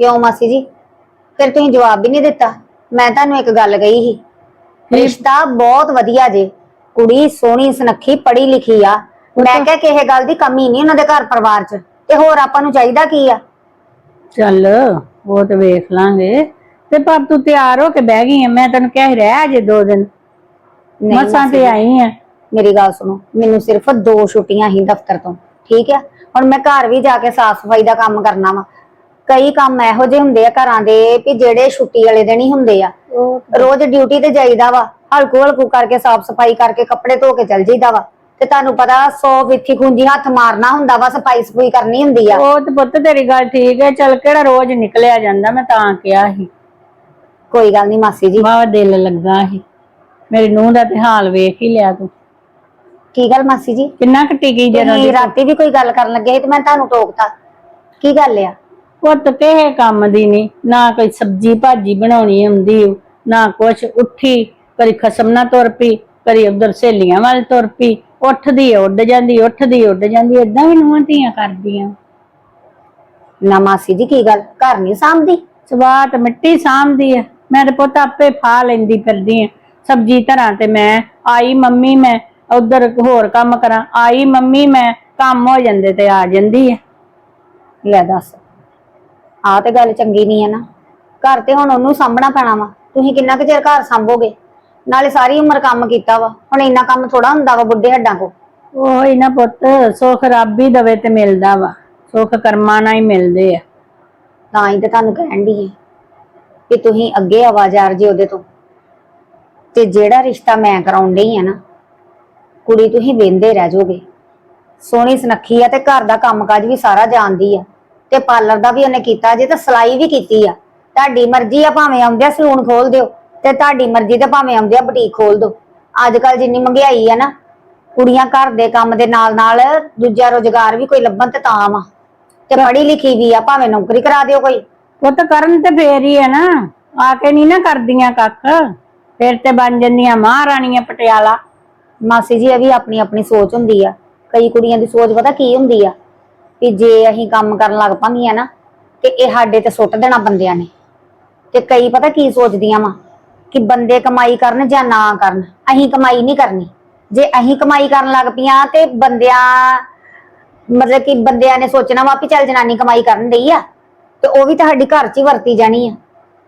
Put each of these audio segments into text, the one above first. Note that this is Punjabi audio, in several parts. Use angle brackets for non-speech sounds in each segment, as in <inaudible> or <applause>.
ਕਿਉਂ ਮਾਸੀ ਜੀ? ਫਿਰ ਤੁਸੀਂ ਜਵਾਬ ਵੀ ਨਹੀਂ ਦਿੱਤਾ। ਮੈਂ ਤੁਹਾਨੂੰ ਇੱਕ ਗੱਲ ਕਹੀ ਸੀ। ਰਿਸ਼ਤਾ ਬਹੁਤ ਵਧੀਆ ਜੇ। ਕੁੜੀ ਸੋਹਣੀ ਸੁਨੱਖੀ ਪੜ੍ਹੀ ਲਿਖੀ ਆ। ਮੈਂ ਕਿਹਾ ਕਿਸੇ ਗੱਲ ਦੀ ਕਮੀ ਨਹੀਂ ਉਹਨਾਂ ਦੇ ਘਰ ਪਰਿਵਾਰ 'ਚ। ਤੇ ਹੋਰ ਆਪਾਂ ਨੂੰ ਚਾਹੀਦਾ ਕੀ ਆ? ਚੱਲ ਉਹ ਤੇ ਵੇਖ ਲਾਂਗੇ। ਤੇ ਪਰ ਤੂੰ ਤਿਆਰ ਹੋ ਕੇ ਬਹਿ ਗਈ ਆ। ਮੈਂ ਤੈਨੂੰ ਕਿਹਾ ਰਹਿ ਅਜੇ ਦੋ ਦਿਨ। ਮਸਾਂ ਤੇ ਜੀ, ਆਈ ਆ। ਮੇਰੀ ਗੱਲ ਸੁਣੋ। ਮੈਨੂੰ ਸਿਰਫ ਦੋ ਛੁੱਟੀਆਂ ਹੀ ਦਫ਼ਤਰ ਤੋਂ। ਠੀਕ ਆ? ਹੁਣ ਮੈਂ ਘਰ ਵੀ ਜਾ ਕੇ ਸਾਫ਼ ਸਫ਼ਾਈ ਦਾ ਕੰਮ ਕਰਨਾ ਵਾ। ਕਈ ਕੰਮ ਇਹੋ ਜਿਹੇ ਹੁੰਦੇ ਆ ਘਰਾਂ ਦੇ ਵੀ ਜਿਹੜੇ ਛੁੱਟੀ ਵਾਲੇ ਦਿਨ ਹੀ ਹੁੰਦੇ ਆ। ਰੋਜ਼ ਡਿਊਟੀ ਤੇ ਜਾਈਦਾ ਵਾ ਹਲਕੂ ਹਲਕੂ ਕਰਕੇ ਸਾਫ਼ ਸਫ਼ਾਈ ਕਰਕੇ ਕੱਪੜੇ ਧੋ ਕੇ ਚਲ ਜਾਈਦਾ ਵਾ। ਤੇ ਤੁਹਾਨੂੰ ਪਤਾ 100 ਵਿੱਥੀ ਖੁੰਜੀ ਹੱਥ ਮਾਰਨਾ ਹੁੰਦਾ ਵਾ ਸਫ਼ਾਈ ਸਫੂਈ ਕਰਨੀ ਹੁੰਦੀ ਆ। ਉਹ ਤੇ ਪੁੱਤ ਤੇਰੀ ਗੱਲ ਠੀਕ ਹੈ ਚੱਲ ਕਿਹੜਾ ਰੋਜ਼ ਨਿਕਲਿਆ ਜਾਂਦਾ ਮੈਂ ਤਾਂ ਕਿਹਾ ਸੀ। ਕੋਈ ਗੱਲ ਨਹੀਂ ਮਾਸੀ ਜੀ। ਬਾਵਾ ਦਿਲ ਲੱਗਾ ਸੀ। ਮੇਰੀ ਨੂੰਹ ਦਾ ਤੇ ਹਾਲ ਵੇਖ ਹੀ ਲਿਆ ਤੂੰ। ਕੀ ਗੱਲ ਮਾਸੀ ਜੀ? ਕਿੰਨਾ ਕੱਟੀ ਗਈ ਜਦੋਂ ਦੀ ਰਾਤੀ ਵੀ ਕੋਈ ਗੱਲ ਕਰਨ ਲੱਗੇ ਸੀ ਤੇ ਮੈਂ ਤੁਹਾਨੂੰ ਟੋਕਤਾ। ਕੀ ਗੱਲ ਆ? ਪੁੱਤ ਕਿਸੇ ਕੰਮ ਦੀ ਨਹੀਂ ਨਾ ਕੋਈ ਸਬਜੀ ਭਾਜੀ ਬਣਾਉਣੀ ਹੁੰਦੀ ਨਾ ਕੁਛ। ਉੱਠੀ ਕਦੀ ਖਸਮ ਨਾ ਤੁਰ ਪਈ ਕਦੀ ਉਧਰ ਸਹੇਲੀਆਂ ਵੱਲ ਤੁਰ ਪਈ। ਉੱਠਦੀ ਉੱਡ ਜਾਂਦੀ ਉੱਠਦੀ ਉੱਡ ਜਾਂਦੀ ਏਦਾਂ ਵੀ ਨੂੰਹਾਂ ਧੀਆਂ ਕਰਦੀਆਂ। ਨਾ ਮਾਸੀ ਜੀ ਕੀ ਗੱਲ? ਘਰ ਨਹੀਂ ਸਾਂਭਦੀ? ਸਵਾਹ ਤੇ ਮਿੱਟੀ ਸਾਂਭਦੀ ਆ। ਮੈਂ ਤੇ ਪੁੱਤ ਆਪੇ ਫਾ ਲੈਂਦੀ ਫਿਰਦੀ ਆ। ਸਬਜੀ ਧਰਾਂ ਤੇ ਮੈਂ ਆਈ ਮੰਮੀ ਮੈਂ ਉਧਰ ਹੋਰ ਕੰਮ ਕਰਾਂ। ਆਈ ਮੰਮੀ ਮੈਂ ਕੰਮ ਹੋ ਜਾਂਦੇ ਤੇ ਆ ਜਾਂਦੀ ਆ। ਲੈ ਦੱਸ। ਆ ਤੇ ਗੱਲ ਚੰਗੀ ਨਹੀਂ ਹੈ ਨਾ। ਘਰ ਤੇ ਹੁਣ ਉਹਨੂੰ ਸਾਂਭਣਾ ਪੈਣਾ ਵਾ। ਤੁਸੀਂ ਕਿੰਨਾ ਕੁ ਚਿਰ ਘਰ ਸੰਭੋਗੇ? ਨਾਲੇ ਸਾਰੀ ਉਮਰ ਕੰਮ ਕੀਤਾ ਵਾ। ਹੁਣ ਇੰਨਾ ਕੰਮ ਥੋੜਾ ਹੁੰਦਾ ਵਾ ਬੁੱਢੇ ਹੱਡਾਂ ਕੋ ਉਹ ਹੀ ਨਾ ਪੁੱਤ ਸੁੱਖ ਰੱਬ ਹੀ ਦਵੇ ਤੇ ਮਿਲਦਾ ਵਾ। ਸੁੱਖ ਕਰਮਾਂ ਨਾਲ ਹੀ ਮਿਲਦੇ ਆ। ਤਾਂ ਹੀ ਤੇ ਤੁਹਾਨੂੰ ਕਹਿਣ ਦੀ ਹੈ ਕਿ ਤੁਸੀਂ ਅੱਗੇ ਆਵਾਜ਼ਾਰ ਜੀ ਉਹਦੇ ਤੋਂ। ਤੇ ਜਿਹੜਾ ਰਿਸ਼ਤਾ ਮੈਂ ਕਰਾਉਣ ਡਈ ਆ ਨਾ ਕੁੜੀ ਤੁਸੀਂ ਵੇਂਦੇ ਰਹਿ ਜਾਓਗੇ। ਸੋਹਣੀ ਸੁਨੱਖੀ ਆ ਤੇ ਘਰ ਦਾ ਕੰਮਕਾਜ ਵੀ ਸਾਰਾ ਜਾਣਦੀ ਆ। ਤੇ ਪਾਰਲਰ ਦਾ ਵੀ ਉਹਨੇ ਕੀਤਾ ਜੇ ਤੇ ਸਲਾਈ ਵੀ ਕੀਤੀ ਆ। ਤੁਹਾਡੀ ਮਰਜ਼ੀ ਆ ਭਾਵੇਂ ਆਉਂਦਿਆ ਸਲੂਨ ਖੋਲ ਦਿਓ ਤੇ ਤੁਹਾਡੀ ਮਰਜ਼ੀ ਤੇ ਭਾਵੇਂ ਆਉਂਦਿਆ ਬੁਟੀਕ ਖੋਲ ਦਿਓ। ਅੱਜ ਕੱਲ ਜਿੰਨੀ ਮਹਿੰਗਾਈ ਆ ਨਾ ਕੁੜੀਆਂ ਘਰ ਦੇ ਕੰਮ ਦੇ ਨਾਲ ਨਾਲ ਦੂਜਾ ਰੋਜ਼ਗਾਰ ਵੀ ਕੋਈ ਲੱਭਣ ਤੇ ਤਾਂ ਵਾ। ਤੇ ਪੜ੍ਹੀ ਲਿਖੀ ਵੀ ਆ ਭਾਵੇਂ ਨੌਕਰੀ ਕਰਾ ਦਿਓ ਕੋਈ। ਪੁੱਤ ਕਰਨ ਤੇ ਫੇਰ ਹੀ ਆ ਨਾ ਆ ਕੇ ਨਹੀਂ ਨਾ ਕਰਦੀਆਂ ਕੱਖ। ਫੇਰ ਤੇ ਬਣ ਜਾਂਦੀਆਂ ਮਹਾਰਾਣੀਆਂ ਪਟਿਆਲਾ। ਮਾਸੀ ਜੀ ਇਹ ਵੀ ਆਪਣੀ ਆਪਣੀ ਸੋਚ ਹੁੰਦੀ ਆ। ਕਈ ਕੁੜੀਆਂ ਦੀ ਸੋਚ ਪਤਾ ਕੀ ਹੁੰਦੀ ਆ? ਵੀ ਜੇ ਅਸੀਂ ਕੰਮ ਕਰਨ ਲੱਗ ਪਾਂਗੀਆਂ ਨਾ, ਤੇ ਇਹ ਸਾਡੇ ਤੇ ਸੁੱਟ ਦੇਣਾ ਬੰਦਿਆਂ ਨੇ। ਤੇ ਕਈ ਪਤਾ ਕੀ ਸੋਚਦੀਆਂ ਵਾ, ਕਿ ਬੰਦੇ ਕਮਾਈ ਕਰਨ ਜਾਂ ਨਾ ਕਰਨ, ਅਸੀਂ ਕਮਾਈ ਨਹੀਂ ਕਰਨੀ। ਜੇ ਅਸੀਂ ਕਮਾਈ ਕਰਨ ਲੱਗ ਪਈਆਂ ਤੇ ਬੰਦਿਆਂ, ਮਤਲਬ ਕਿ ਬੰਦਿਆਂ ਨੇ ਸੋਚਣਾ ਵਾ ਵੀ ਚੱਲ ਜਨਾਨੀ ਕਮਾਈ ਕਰਨ ਡਈ ਆ, ਤੇ ਉਹ ਵੀ ਤੁਹਾਡੀ ਘਰ 'ਚ ਹੀ ਵਰਤੀ ਜਾਣੀ ਆ।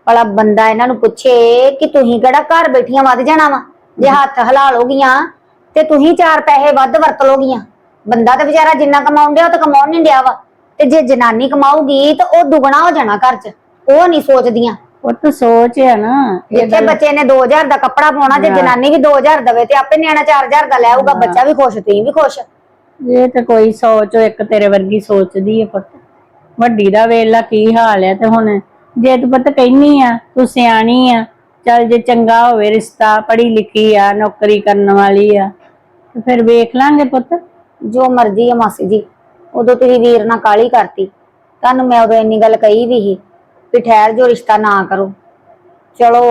ਭਲਾ ਬੰਦਾ ਇਹਨਾਂ ਨੂੰ ਪੁੱਛੇ ਕਿ ਤੁਸੀਂ ਕਿਹੜਾ ਘਰ ਬੈਠੀਆਂ ਵੱਧ ਜਾਣਾ ਵਾ? ਜੇ ਹੱਥ ਹਲਾ ਲੋਗੀਆਂ ਤੇ ਤੁਸੀਂ ਚਾਰ ਪੈਸੇ ਵੱਧ ਵਰਤ ਲੋਗੀਆਂ ਬੰਦਾ ਤੇ ਵਿਚਾਰਾ ਜਿੰਨਾ ਕਮਾਉਂਦੇ ਉਹ ਤਾਂ ਕਮਾਉਣ ਨਹੀਂ ਡਿਆ ਵਾ। ਤੇ ਜੇ ਜਨਾਨੀ ਕਮਾਊਗੀ ਤਾਂ ਉਹ ਦੁੱਗਣਾ ਹੋ ਜਾਣਾ ਘਰ 'ਚ। ਉਹ ਨਹੀਂ ਸੋਚਦੀਆਂ। ਪੁੱਤ ਸੋਚ ਆ ਨਾ। ਜਿੱਥੇ ਬੱਚੇ ਨੇ 2000 ਦਾ ਕੱਪੜਾ ਪਾਉਣਾ ਜੇ ਜਨਾਨੀ ਵੀ 2000 ਦਵੇ ਤੇ ਆਪੇ ਨਿਆਣਾ 4000 ਦਾ ਲੈ ਆਊਗਾ ਬੱਚਾ ਵੀ ਖੁਸ਼ ਤੁਸੀਂ ਵੀ ਖੁਸ਼। ਇਹ ਤੇ ਕੋਈ ਸੋਚ ਇੱਕ ਤੇਰੇ ਵਰਗੀ ਸੋਚਦੀ ਹੈ ਪੁੱਤ। ਵੱਡੀ ਦਾ ਵੇਲਾ ਕੀ ਹਾਲ ਹੈ ਤੇ ਹੁਣ? ਜੇ ਤੂੰ ਪੁੱਤ ਕਹਿਨੀ ਆ ਤੂੰ ਸਿਆਣੀ ਆ ਚੱਲ ਜੇ ਚੰਗਾ ਹੋਵੇ ਰਿਸ਼ਤਾ ਪੜ੍ਹੀ ਲਿਖੀ ਆ ਨੌਕਰੀ ਕਰਨ ਵਾਲੀ ਆ ਤੇ ਫਿਰ ਵੇਖ ਲਾਂਗੇ ਪੁੱਤ। ਜੋ ਮਰਜ਼ੀ ਹੈ ਮਾਸੀ ਜੀ ਉਦੋਂ ਤੁਸੀਂ ਵੀਰ ਨਾਲ ਕਾਲੀ ਕਰਤੀ। ਤੁਹਾਨੂੰ ਮੈਂ ਉਦੋਂ ਇੰਨੀ ਗੱਲ ਕਹੀ ਵੀ ਸੀ ਵੀ ਠਹਿਰ ਜੋ ਰਿਸ਼ਤਾ ਨਾ ਕਰੋ। ਚਲੋ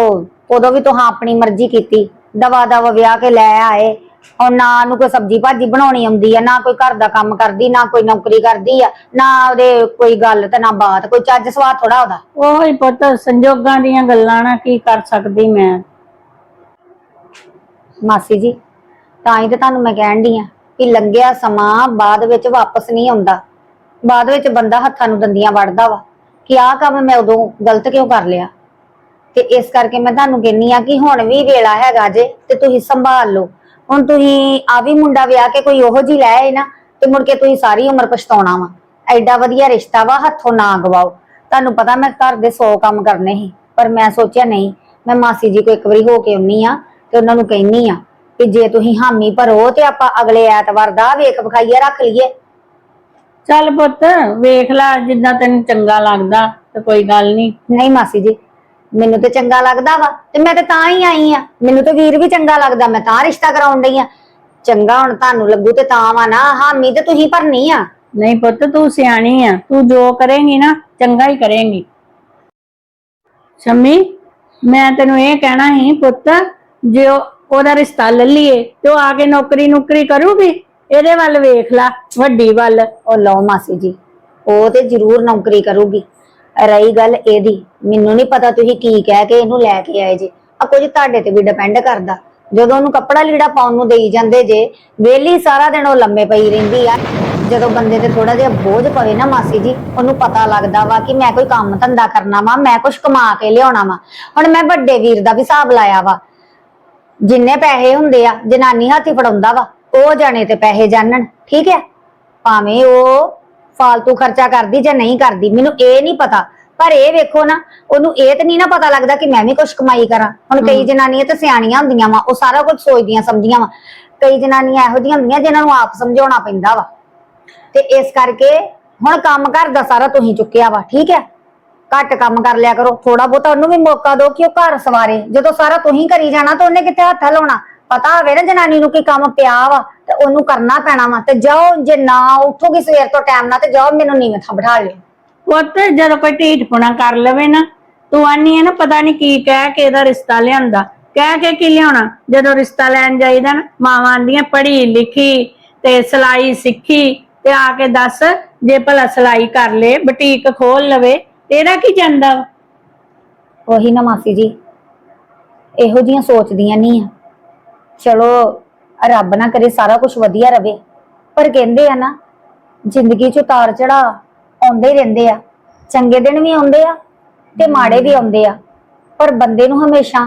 ਉਦੋਂ ਵੀ ਤੁਹਾਂ ਆਪਣੀ ਮਰਜ਼ੀ ਕੀਤੀ। ਦਵਾ ਦਵਾ ਵਿਆਹ ਕੇ ਲੈ ਆਏ। ਹੁਣ ਨਾ ਨੂੰ ਕੋਈ ਸਬਜੀ ਭਾਜੀ ਬਣਾਉਣੀ ਆਉਂਦੀ ਆ ਨਾ ਕੋਈ ਘਰ ਦਾ ਕੰਮ ਕਰਦੀ ਨਾ ਕੋਈ ਨੌਕਰੀ ਕਰਦੀ ਆ ਨਾ ਉਹਦੇ ਕੋਈ ਗੱਲ ਤੇ ਨਾ ਬਾਤ ਕੋਈ ਚੱਜ ਸਵਾਦ ਥੋੜਾ ਉਹਦਾ। ਉਹ ਹੀ ਪੁੱਤ ਸੰਜੋਗਾਂ ਦੀਆਂ ਗੱਲਾਂ ਨਾ ਕੀ ਕਰ ਸਕਦੀ ਮੈਂ? ਮਾਸੀ ਜੀ ਤਾਂ ਹੀ ਤੇ ਤੁਹਾਨੂੰ ਮੈਂ ਕਹਿਣ ਦੀ ਆ ਕਿ ਲੰਘਿਆ ਸਮਾਂ ਬਾਅਦ ਵਿੱਚ ਵਾਪਸ ਨਹੀਂ ਆਉਂਦਾ। ਬਾਅਦ ਵਿੱਚ ਬੰਦਾ ਹੱਥਾਂ ਨੂੰ ਦੰਦੀਆਂ ਵੜਦਾ ਵਾ ਕਿ ਆਹ ਕੰਮ ਮੈਂ ਉਦੋਂ ਗਲਤ ਕਿਉਂ ਕਰ ਲਿਆ? ਤੇ ਇਸ ਕਰਕੇ ਮੈਂ ਤੁਹਾਨੂੰ ਕਹਿੰਨੀ ਆ ਕਿ ਹੁਣ ਵੀ ਵੇਲਾ ਹੈਗਾ ਜੇ ਤੇ ਤੁਸੀਂ ਸੰਭਾਲ ਲਓ। ਹੁਣ ਤੁਸੀਂ ਆ ਵੀ ਮੁੰਡਾ ਵਿਆਹ ਕੇ ਕੋਈ ਉਹੋ ਜੀ ਲੈ ਆਏ ਨਾ ਤੇ ਮੁੜ ਕੇ ਤੁਸੀਂ ਸਾਰੀ ਉਮਰ ਪਛਤਾਉਣਾ ਵਾ। ਐਡਾ ਵਧੀਆ ਰਿਸ਼ਤਾ ਵਾ, ਹੱਥੋਂ ਨਾ ਗਵਾਓ। ਤੁਹਾਨੂੰ ਪਤਾ ਮੈਂ ਘਰ ਦੇ 100 ਕੰਮ ਕਰਨੇ ਸੀ, ਪਰ ਮੈਂ ਸੋਚਿਆ ਨਹੀਂ, ਮੈਂ ਮਾਸੀ ਜੀ ਕੋ ਇੱਕ ਵਾਰੀ ਹੋ ਕੇ ਆਉਣੀ ਆ ਤੇ ਉਹਨਾਂ ਨੂੰ ਕਹਿਨੀ ਆ ਕਿ ਜੇ ਤੁਸੀਂ ਹਾਮੀ ਭਰੋ ਤੇ ਆਪਾਂ ਅਗਲੇ ਐਤਵਾਰ ਦਾ ਵੇਖ ਵਿਖਾਈਏ ਰੱਖ ਲਈਏ। ਚੱਲ ਪੁੱਤ ਵੇਖ ਲੈ ਜਿੱਦਾਂ ਤੈਨੂੰ ਚੰਗਾ ਲੱਗਦਾ ਤੇ ਕੋਈ ਗੱਲ ਨਹੀਂ ਨਹੀਂ ਮਾਸੀ ਜੀ ਮੈਨੂੰ ਤੇ ਚੰਗਾ ਲੱਗਦਾ ਵਾ ਤੇ ਮੈਂ ਤੇ ਤਾਂ ਹੀ ਆਈ ਆ। ਮੈਨੂੰ ਤੇ ਵੀਰ ਵੀ ਚੰਗਾ ਲੱਗਦਾ ਮੈਂ ਤਾਂ ਰਿਸ਼ਤਾ ਕਰਾਉਣ ਡਈ ਆ। ਚੰਗਾ ਹੁਣ ਤੁਹਾਨੂੰ ਲੱਗੂ ਤੇ ਤਾਂ ਵਾ ਨਾ ਹਾਮੀ ਤੇ ਤੁਸੀਂ ਭਰਨੀ ਆ। ਨਹੀਂ ਪੁੱਤ ਤੂੰ ਸਿਆਣੀ ਆ ਤੂੰ ਜੋ ਕਰੇਂਗੀ ਨਾ ਚੰਗਾ ਹੀ ਕਰੇਂਗੀ। ਸ਼ਮੀ ਮੈਂ ਤੈਨੂੰ ਇਹ ਕਹਿਣਾ ਸੀ ਪੁੱਤ ਜੇ ਉਹ- ਉਹਦਾ ਰਿਸ਼ਤਾ ਲੈ ਲਈਏ ਤੇ ਉਹ ਆ ਕੇ ਨੌਕਰੀ ਨੁਕਰੀ ਕਰੂਗੀ? ਇਹਦੇ ਵੱਲ ਵੇਖ ਲੈ, ਵੱਡੀ ਵੱਲ। ਉਹ ਲਓ ਮਾਸੀ ਜੀ, ਉਹ ਤੇ ਜ਼ਰੂਰ ਨੌਕਰੀ ਕਰੂਗੀ। ਰਹੀ ਗੱਲ ਇਹਦੀ, ਮੈਨੂੰ ਨਹੀਂ ਪਤਾ ਤੁਸੀਂ ਕੀ ਕਹਿ ਕੇ ਇਹਨੂੰ ਲੈ ਕੇ ਆਏ ਜੇ। ਆ ਕੁਝ ਤੁਹਾਡੇ ਤੇ ਵੀ ਡਿਪੈਂਡ ਕਰਦਾ। ਜਦੋਂ ਉਹਨੂੰ ਕੱਪੜਾ ਲੀੜਾ ਪਾਉਣ ਨੂੰ ਦੇਈ ਜਾਂਦੇ ਜੇ ਵੇਲੀ ਸਾਰਾ ਦਿਨ ਉਹ ਲੰਮੇ ਪਈ ਰਹਿੰਦੀ ਆ। ਜਦੋਂ ਬੰਦੇ ਤੇ ਥੋੜਾ ਜਿਹਾ ਬੋਝ ਪਵੇ ਨਾ ਮਾਸੀ ਜੀ, ਉਹਨੂੰ ਪਤਾ ਲੱਗਦਾ ਵਾ ਕਿ ਮੈਂ ਕੋਈ ਕੰਮ ਧੰਦਾ ਕਰਨਾ ਵਾ, ਮੈਂ ਕੁਝ ਕਮਾ ਕੇ ਲਿਆਉਣਾ ਵਾ। ਹੁਣ ਮੈਂ ਵੱਡੇ ਵੀਰ ਦਾ ਵੀ ਹਿਸਾਬ ਲਾਇਆ ਵਾ। ਜਿੰਨੇ ਪੈਸੇ ਹੁੰਦੇ ਆ ਜਨਾਨੀ ਹੱਥੀ ਫੜਾਉਂਦਾ ਵਾ ਉਹ ਜਾਣੇ ਤੇ ਪੈਸੇ ਜਾਣਨ ਠੀਕ ਹੈ? ਭਾਵੇਂ ਉਹ ਫਾਲਤੂ ਖਰਚਾ ਕਰਦੀ ਜਾਂ ਨਹੀਂ ਕਰਦੀ ਮੈਨੂੰ ਇਹ ਨਹੀਂ ਪਤਾ। ਪਰ ਇਹ ਵੇਖੋ ਨਾ ਉਹਨੂੰ ਇਹ ਤੇ ਨਹੀਂ ਨਾ ਪਤਾ ਲੱਗਦਾ ਕਿ ਮੈਂ ਵੀ ਕੁਝ ਕਮਾਈ ਕਰਾਂ। ਹੁਣ ਕਈ ਜਨਾਨੀਆਂ ਤੇ ਸਿਆਣੀਆਂ ਹੁੰਦੀਆਂ ਵਾ ਉਹ ਸਾਰਾ ਕੁਝ ਸੋਚਦੀਆਂ ਸਮਝਦੀਆਂ ਵਾ। ਕਈ ਜਨਾਨੀਆਂ ਇਹੋ ਜਿਹੀਆਂ ਹੁੰਦੀਆਂ ਜਿਨ੍ਹਾਂ ਨੂੰ ਆਪ ਸਮਝਾਉਣਾ ਪੈਂਦਾ ਵਾ। ਤੇ ਇਸ ਕਰਕੇ ਹੁਣ ਕੰਮ ਘਰ ਦਾ ਸਾਰਾ ਤੁਸੀਂ ਚੁੱਕਿਆ ਵਾ ਠੀਕ ਹੈ? ਘੱਟ ਕੰਮ ਕਰ ਲਿਆ ਕਰੋ। ਥੋੜਾ ਬਹੁਤਾ ਉਹਨੂੰ ਵੀ ਮੌਕਾ ਦਿਓ ਕਿ ਉਹ ਘਰ ਸਵਾਰੇ। ਜਦੋਂ ਸਾਰਾ ਤੁਸੀਂ ਕਰੀ ਜਾਣਾ ਤਾਂ ਉਹਨੇ ਕਿੱਥੇ ਹੱਥ ਲਾਉਣਾ? ਪਤਾ ਹੋਵੇ ਨਾ ਜਨਾਨੀ ਨੂੰ ਕੀ ਕੰਮ ਪਿਆ ਵਾ ਤੇ ਉਹਨੂੰ ਕਰਨਾ ਪੈਣਾ ਵਾ। ਤੇ ਜਾਓ, ਜੇ ਨਾ ਉੱਠੋਗੀ ਸਵੇਰ ਤੋਂ ਟਾਈਮ ਨਾਲ ਤੇ ਜਾਓ, ਮੈਨੂੰ ਨੀਵੇਂ ਥਾਂ ਬਿਠਾ ਲਿਓ। ਪੁੱਤ, ਜਦੋਂ ਕੋਈ ਢੀਠ ਕਰ ਲਵੇ ਨਾ, ਤੂੰ ਆਨੀ ਹੈ ਨਾ, ਪਤਾ ਨਹੀਂ ਕੀ ਕਹਿ ਕੇ ਇਹਦਾ ਰਿਸ਼ਤਾ ਲਿਆਂਦਾ ਕਹਿ ਕੇ ਕੀ ਲਿਆਉਣਾ? ਜਦੋਂ ਰਿਸ਼ਤਾ ਲੈਣ ਜਾਈਦਾ ਨਾ, ਮਾਵਾਂ ਆਂਦੀਆਂ ਪੜ੍ਹੀ, ਲਿਖੀ ਤੇ ਸਿਲਾਈ ਸਿੱਖੀ ਤੇ ਆ ਕੇ ਦੱਸ, ਜੇ ਭਲਾ ਸਿਲਾਈ ਕਰ ਲੇ, ਬੁਟੀਕ ਖੋਲ ਲਵੇ ਤੇਰਾ ਕੀ ਜਾਂਦਾ ਵਾ? ਉਹੀ ਨਾ ਮਾਸੀ ਜੀ ਇਹੋ ਜੀਆਂ ਸੋਚਦੀਆਂ ਨਹੀਂ ਆ। ਚਲੋ ਰੱਬ ਨਾ ਕਰੇ ਸਾਰਾ ਕੁਝ ਵਧੀਆ ਰਵੇ। ਪਰ ਕਹਿੰਦੇ ਆ ਨਾ ਜ਼ਿੰਦਗੀ 'ਚ ਉਤਾਰ ਚੜਾ ਆਉਂਦੇ ਹੀ ਰਹਿੰਦੇ ਆ। ਚੰਗੇ ਦਿਨ ਵੀ ਆਉਂਦੇ ਆ ਤੇ ਮਾੜੇ ਵੀ ਆਉਂਦੇ ਆ। ਪਰ ਬੰਦੇ ਨੂੰ ਹਮੇਸ਼ਾ